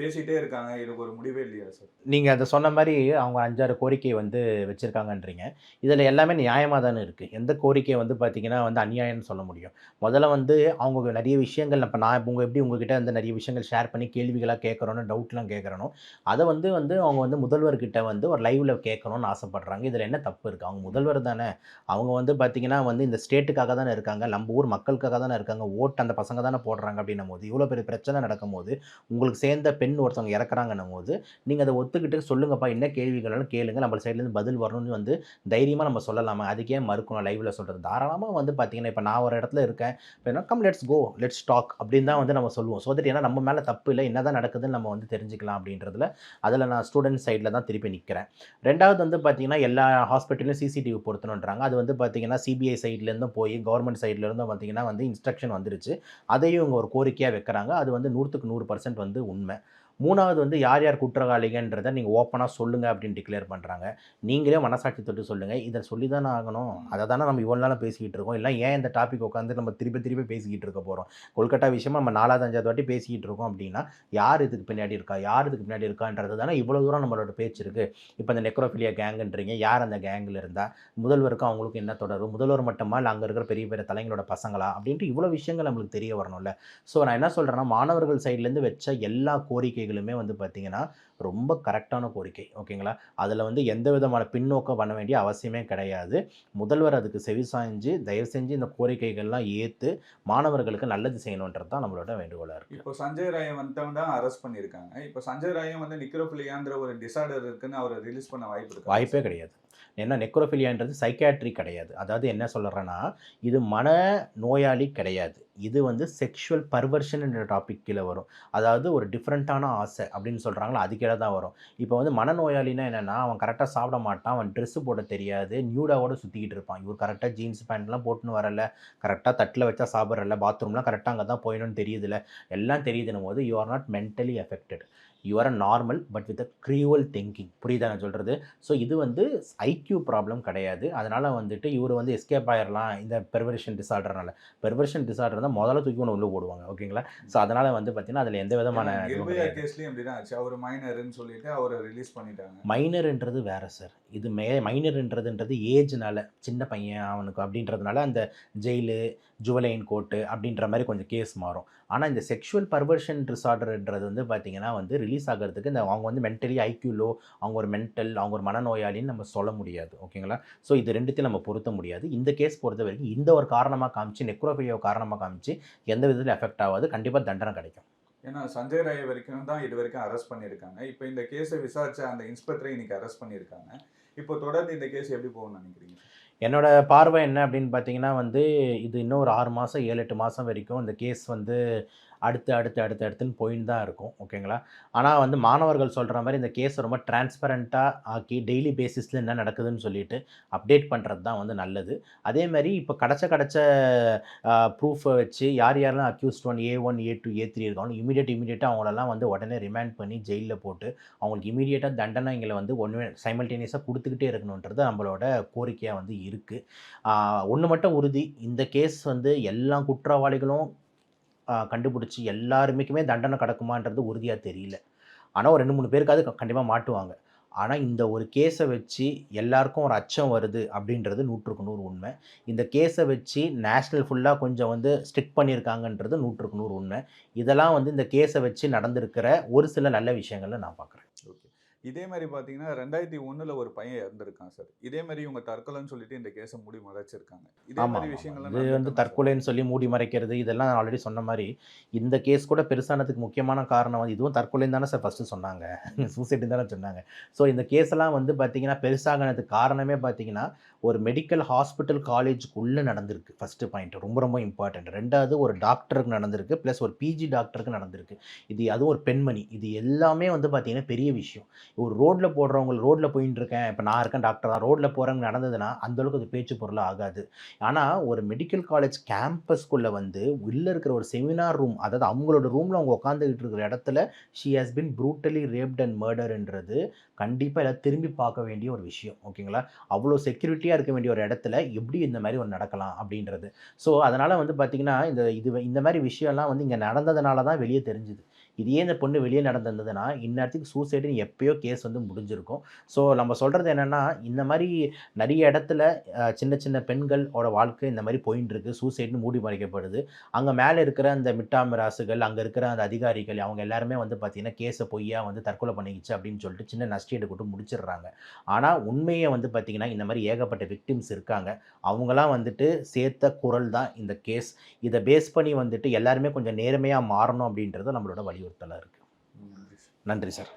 பேசிகிட்டே இருக்காங்க. இதுக்கு ஒரு முடிவே இல்லையா சார்? நீங்கள் அதை சொன்ன மாதிரி அவங்க அஞ்சாறு கோரிக்கை வந்து வச்சுருக்காங்கன்றீங்க. இதில் எல்லாமே நியாயமாக தானே இருக்குது எந்த கோரிக்கை வந்து பார்த்திங்கன்னா வந்து அநியாயம்னு சொல்ல முடியும். முதல்ல வந்து அவங்க நிறைய விஷயங்கள் இப்போ நான் இப்போ உங்கள் எப்படி உங்ககிட்ட வந்து நிறைய விஷயங்கள் ஷேர் பண்ணி கேள்விகளாக கேட்குறோன்னு டவுட்லாம் கேட்குறனோ அதை வந்து வந்து அவங்க வந்து முதல்வர்கிட்ட வந்து ஒரு லைவில் கேட்கணும்னு ஆசைப்படுறாங்க. இதில் என்ன தப்பு இருக்குது அவங்க முதல்வர் தானே. அவங்க வந்து பார்த்தீங்கன்னா வந்து இந்த ஸ்டேட்டுக்காக தானே இருக்காங்க. நம்ம ஊர் மக்களுக்காக தானே இருக்காங்க. ஓட்டு அந்த பசங்க தானே போடுறாங்க அப்படின்னும் போது இவ்வளோ பெரிய பிரச்சனை நடக்கும் போது உங்களுக்கு சேர்ந்த பெண் பெண் ஒருத்தவங்க இறக்குறாங்கன்னும் போது நீங்கள் அதை ஒத்துக்கிட்டு சொல்லுங்கப்பா என்ன கேள்விகளாலும் கேளுங்க. நம்ம சைட்லேருந்து பதில் வரணும்னு வந்து தைரியமாக நம்ம சொல்லலாமா. அதுக்கே மறுக்கணும் லைவில் சொல்கிறது தாராளமாக வந்து பார்த்தீங்கன்னா இப்போ நான் ஒரு இடத்துல இருக்கேன். இப்போ come let's go let's talk அப்படின்னு தான் வந்து நம்ம சொல்லுவோம். ஸோ தட் ஏன்னா நம்ம மேலே தப்பு இல்லை. என்ன தான் நடக்குதுன்னு நம்ம வந்து தெரிஞ்சுக்கலாம் அப்படின்றதுல அதில் நான் ஸ்டூடெண்ட் சைடில் தான் திருப்பி நிற்கிறேன் ரெண்டாவது வந்து பார்த்தீங்கன்னா எல்லா ஹாஸ்பிட்டலையும் சிசிடிவி பொருத்தணுன்றாங்க. அது வந்து பார்த்தீங்கன்னா சிபிஐ சைட்லேருந்தும் போய் கவர்மெண்ட் சைட்லேருந்தும் பார்த்தீங்கன்னா வந்து இன்ஸ்ட்ரக்ஷன் வந்துருச்சு. அதையும் இவங்க ஒரு கோரிக்கையாக வைக்கிறாங்க. அது வந்து நூற்றுக்கு நூறு பர்சன்ட் வந்து உண்மை. மூணாவது வந்து யார் யார் குற்றவாளிகன்றதை நீங்கள் ஓப்பனாக சொல்லுங்கள் அப்படின்னு டிக்ளேர் பண்ணுறாங்க நீங்களே மனசாட்சி தொட்டு சொல்லுங்கள் இதை சொல்லி தானே ஆகணும். அதை தானே நம்ம இவ்வளோ நாளும் பேசிக்கிட்டு இருக்கோம். இல்லை ஏன் இந்த டாபிக் உட்காந்து நம்ம திருப்பி திருப்பி பேசிக்கிட்டு இருக்க போகிறோம் கொல்கட்டா விஷயமா நம்ம நாலாவது அஞ்சாவது வாட்டி பேசிக்கிட்டு இருக்கோம் அப்படின்னா யார் இதுக்கு பின்னாடி இருக்கா? யார் இதுக்கு பின்னாடி இருக்கான்றது தானே இவ்வளோ தூரம் நம்மளோட பேச்சு இருக்குது இப்போ இந்த நெக்ரோஃபிலியா கேங்குன்றீங்க யார் அந்த கேங்கில் இருந்தால் முதல்வருக்கும் அவங்களுக்கு என்ன தொடர்பு? முதல்வர் மட்டுமா? இல்லை அங்கே இருக்கிற பெரிய பெரிய தலைங்களோட பசங்களா? அப்படின்ட்டு இவ்வளோ விஷயங்கள் நம்மளுக்கு தெரிய வரணும்ல. ஸோ நான் என்ன சொல்கிறேன்னா மாணவர்கள் சைட்லேருந்து வச்ச எல்லா கோரிக்கைகளுமே வந்து பார்த்திங்கன்னா ரொம்ப கரெக்டான கோரிக்கை ஓகேங்களா? அதில் வந்து எந்த விதமான பின்னோக்கம் பண்ண வேண்டிய அவசியமே கிடையாது. முதல்வர் அதுக்கு செவி சாய்ஞ்சு தயவு செஞ்சு இந்த கோரிக்கைகள்லாம் ஏற்று மாணவர்களுக்கு நல்லது செய்யணுன்றது தான் நம்மளோட வேண்டுகோளாக இருக்குது இப்போ சஞ்சய் ராயை வந்தவன் தான் அரெஸ்ட் பண்ணியிருக்காங்க. இப்போ சஞ்சய் ராயும் வந்து நிக்ரோபிலியான்ற ஒரு டிசார்டர் இருக்குன்னு அவரை ரிலீஸ் பண்ண வாய்ப்பு வாய்ப்பே கிடையாது. ஏன்னா நெக்ரோஃபிலியான்றது சைக்காட்ரி கிடையாது. அதாவது என்ன சொல்கிறேன்னா இது மன நோயாளி கிடையாது. இது வந்து செக்ஷுவல் பர்வர்ஷன்ன்ற டாபிக் கீழே வரும். அதாவது ஒரு டிஃப்ரெண்ட்டான ஆசை அப்படின்னு சொல்கிறாங்களோ அது கீழே தான் வரும். இப்போ வந்து மனநோயாளினா என்னென்னா அவன் கரெக்டாக சாப்பிட மாட்டான் அவன் ட்ரெஸ்ஸு போட தெரியாது நியூடாவோட சுற்றிக்கிட்டு இருப்பான். இவர் கரெக்டாக ஜீன்ஸ் பேண்ட்லாம் போட்டுன்னு வரல கரெக்டாக தட்டில் வச்சா சாப்பிட்றல பாத்ரூம்லாம் கரெக்டாக அங்கே தான் போயணும்னு தெரியுதுல எல்லாம் தெரியுதுன்னும் போது you are not mentally affected you are a normal but with a cruel thinking புரியுதா நான் சொல்கிறது ஸோ இது வந்து ஐக்யூ ப்ராப்ளம் கிடையாது. அதனால் வந்துட்டு இவர் வந்து எஸ்கேப் ஆயிடலாம் இந்த பெர்வர்ஷன் டிசார்டர்னால பெர்வர்ஷன் டிசார்டர் தான் முதல்ல தூக்கி ஒன்று உள்ளே போடுவாங்க. ஓகேங்களா? ஸோ அதனால் வந்து பார்த்தீங்கன்னா அதில் எந்த விதமான அவர் மைனர்னு சொல்லிட்டு அவரை ரிலீஸ் பண்ணிட்டாங்க. மைனர்ன்றது வேற சார் இது மே மைனர்ன்றதுன்றது ஏஜ்னால சின்ன பையன் அவனுக்கு அப்படின்றதுனால அந்த ஜெயிலு ஜுவலைன் கோர்ட்டு அப்படின்ற மாதிரி கொஞ்சம் கேஸ் மாறும். ஆனால் இந்த செக்ஷுவல் பர்வர்ஷன் டிசார்டர்ன்றது வந்து பார்த்தீங்கன்னா வந்து ரிலீஸ் ஆகிறதுக்கு இந்த அவங்க வந்து மென்டலி ஐக்யூலோ அவங்க ஒரு மென்டல் அவங்க ஒரு மனநோயாளின்னு நம்ம சொல்ல முடியாது. ஓகேங்களா ஸோ இது ரெண்டுத்தையும் நம்ம பொருத்த முடியாது. இந்த கேஸ் பொறுத்த வரைக்கும் இந்த ஒரு காரணமாக காமிச்சு நெக்ரோஃபிலியாவை காரணமாக காமிச்சு எந்த விதத்தில் எஃபெக்ட் ஆகாது கண்டிப்பாக தண்டனை கிடைக்கும். ஏன்னா சஞ்சய் ராய் வரைக்கும் தான் இது வரைக்கும் அரெஸ்ட் பண்ணியிருக்காங்க. இப்போ இந்த கேஸை விசாரிச்ச அந்த இன்ஸ்பெக்டரை இன்னைக்கு அரெஸ்ட் பண்ணியிருக்காங்க. இப்போ தொடர்ந்து இந்த கேஸ் எப்படி போகணும்னு நினைக்கிறீங்க? என்னோடய பார்வை என்ன அப்படின்னு பார்த்தீங்கன்னா வந்து இது இன்னும் ஒரு ஆறு மாதம் ஏழு எட்டு மாதம் வரைக்கும் இந்த கேஸ் வந்து அடுத்து அடுத்து அடுத்து அடுத்துன்னு போயின்னு தான் இருக்கும். ஓகேங்களா? ஆனால் வந்து மாணவர்கள் சொல்கிற மாதிரி இந்த கேஸ் ரொம்ப டிரான்ஸ்பரண்ட்டாக ஆக்கி டெய்லி பேசிஸில் என்ன நடக்குதுன்னு சொல்லிட்டு அப்டேட் பண்ணுறது தான் வந்து நல்லது. அதே மாதிரி இப்போ கிடச்ச கிடச்ச ப்ரூஃபை வச்சு யார் யாரெல்லாம் accused one A one A two A three இருக்காங்க இமீடியட் இமீடியட்டாக அவங்களெல்லாம் வந்து உடனே ரிமாண்ட் பண்ணி ஜெயிலில் போட்டு அவங்களுக்கு இமீடியட்டாக தண்டனைங்களை வந்து ஒன்று சைமல்டேனியஸாக கொடுத்துக்கிட்டே இருக்கணுன்றது நம்மளோட கோரிக்கையாக வந்து இருக்குது ஒன்று மட்டும் உறுதி. இந்த கேஸ் வந்து எல்லா குற்றவாளிகளும் கண்டுபிடிச்சி எல்லாருமேக்குமே தண்டனை கிடக்குமான்றது உறுதியாக தெரியல. ஆனால் ஒரு ரெண்டு மூணு பேருக்காவது கண்டிப்பாக மாட்டுவாங்க. ஆனால் இந்த ஒரு கேஸை வச்சு எல்லாருக்கும் ஒரு அச்சம் வருது அப்படின்றது நூற்றுக்கு நூறு உண்மை. இந்த கேஸை வச்சு நேஷ்னல் ஃபுல்லாக கொஞ்சம் வந்து ஸ்ட்ரிக் பண்ணியிருக்காங்கன்றது நூற்றுக்கு நூறு உண்மை. இதெல்லாம் வந்து இந்த கேஸை வச்சு நடந்திருக்கிற ஒரு சில நல்ல விஷயங்களை நான் பார்க்குறேன். ஓகே. இதே மாதிரி பார்த்தீங்கன்னா ரெண்டாயிரத்தி ஒண்ணுல ஒரு பையன் இறந்துருக்கான் சார். இதே மாதிரி இவங்க தற்கொலைன்னு சொல்லிட்டு இந்த கேஸை மூடி மறைச்சிருக்காங்க. இதே மாதிரி விஷயங்கள்லாம் இது வந்து தற்கொலைன்னு சொல்லி மூடி மறைக்கிறது இதெல்லாம் ஆல்ரெடி சொன்ன மாதிரி இந்த கேஸ் கூட பெருசானதுக்கு முக்கியமான காரணம் வந்து இதுவும் தற்கொலைன்னு தானே சார் ஃபஸ்ட்டு சொன்னாங்க. சூசைடு தானே சொன்னாங்க. ஸோ இந்த கேஸ் எல்லாம் வந்து பார்த்தீங்கன்னா பெருசாகினதுக்கு காரணமே பார்த்தீங்கன்னா ஒரு மெடிக்கல் ஹாஸ்பிட்டல் காலேஜுக்குள்ளே நடந்திருக்கு. ஃபஸ்ட்டு பாயிண்ட் ரொம்ப ரொம்ப இம்பார்ட்டண்ட் ரெண்டாவது ஒரு டாக்டருக்கு நடந்திருக்கு. ப்ளஸ் ஒரு பிஜி டாக்டருக்கு நடந்திருக்கு. இது அதுவும் ஒரு பெண்மணி. இது எல்லாமே வந்து பார்த்திங்கன்னா பெரிய விஷயம். ஒரு ரோட்டில் போடுறவங்க ரோட்டில் போயின்னு இருக்கேன். இப்போ நான் இருக்கேன் டாக்டர் தான். ரோட்டில் போகிறவங்க நடந்ததுன்னா அந்தளவுக்கு அது பேச்சு பொருள் ஆகாது. ஆனால் ஒரு மெடிக்கல் காலேஜ் கேம்பஸ்க்குள்ளே வந்து உள்ளே இருக்கிற ஒரு செமினார் ரூம் அதாவது அவங்களோட ரூமில் அவங்க உட்காந்துக்கிட்டு இருக்கிற இடத்துல she has been brutally raped and மர்டர்ன்றது கண்டிப்பாக எல்லாம் திரும்பி பார்க்க வேண்டிய ஒரு விஷயம். ஓகேங்களா அவ்வளோ செக்யூரிட்டி சேஃப்டியாக இருக்க வேண்டிய ஒரு இடத்துல எப்படி இந்த மாதிரி ஒரு நடக்கலாம் அப்படின்றது. ஸோ அதனால் வந்து பார்த்திங்கன்னா இந்த இது இந்த மாதிரி விஷயம்லாம் வந்து இங்கே நடந்ததுனால தான் வெளியே தெரிஞ்சுது. இதே இந்த பொண்ணு வெளியே நடந்திருந்ததுன்னா இந்நேரத்துக்கு சூசைடுன்னு எப்பயோ கேஸ் வந்து முடிஞ்சிருக்கும். ஸோ நம்ம சொல்கிறது என்னென்னா இந்த மாதிரி நிறைய இடத்துல சின்ன சின்ன பெண்களோட வாழ்க்கை இந்த மாதிரி போயின்னு இருக்கு சூசைட்னு மூடி மறைக்கப்படுது. அங்கே மேலே இருக்கிற அந்த மிட்டாமிராசுகள் அங்கே இருக்கிற அந்த அதிகாரிகள் அவங்க எல்லாருமே வந்து பார்த்திங்கன்னா கேஸை பொய்யாக வந்து தற்கொலை பண்ணிக்கிச்சு அப்படின்னு சொல்லிட்டு சின்ன நஷ்டீடு கொண்டு முடிச்சிடுறாங்க. ஆனால் உண்மையை வந்து பார்த்திங்கன்னா இந்த மாதிரி ஏகப்பட்ட விக்டிம்ஸ் இருக்காங்க. அவங்களாம் வந்துட்டு சேர்த்த குரல் தான் இந்த கேஸ் இதை பேஸ் பண்ணி வந்துட்டு எல்லாருமே கொஞ்சம் நேர்மையாக மாறணும் அப்படின்றது நம்மளோட வலியுறுத்தலாக இருக்குது நன்றி சார்.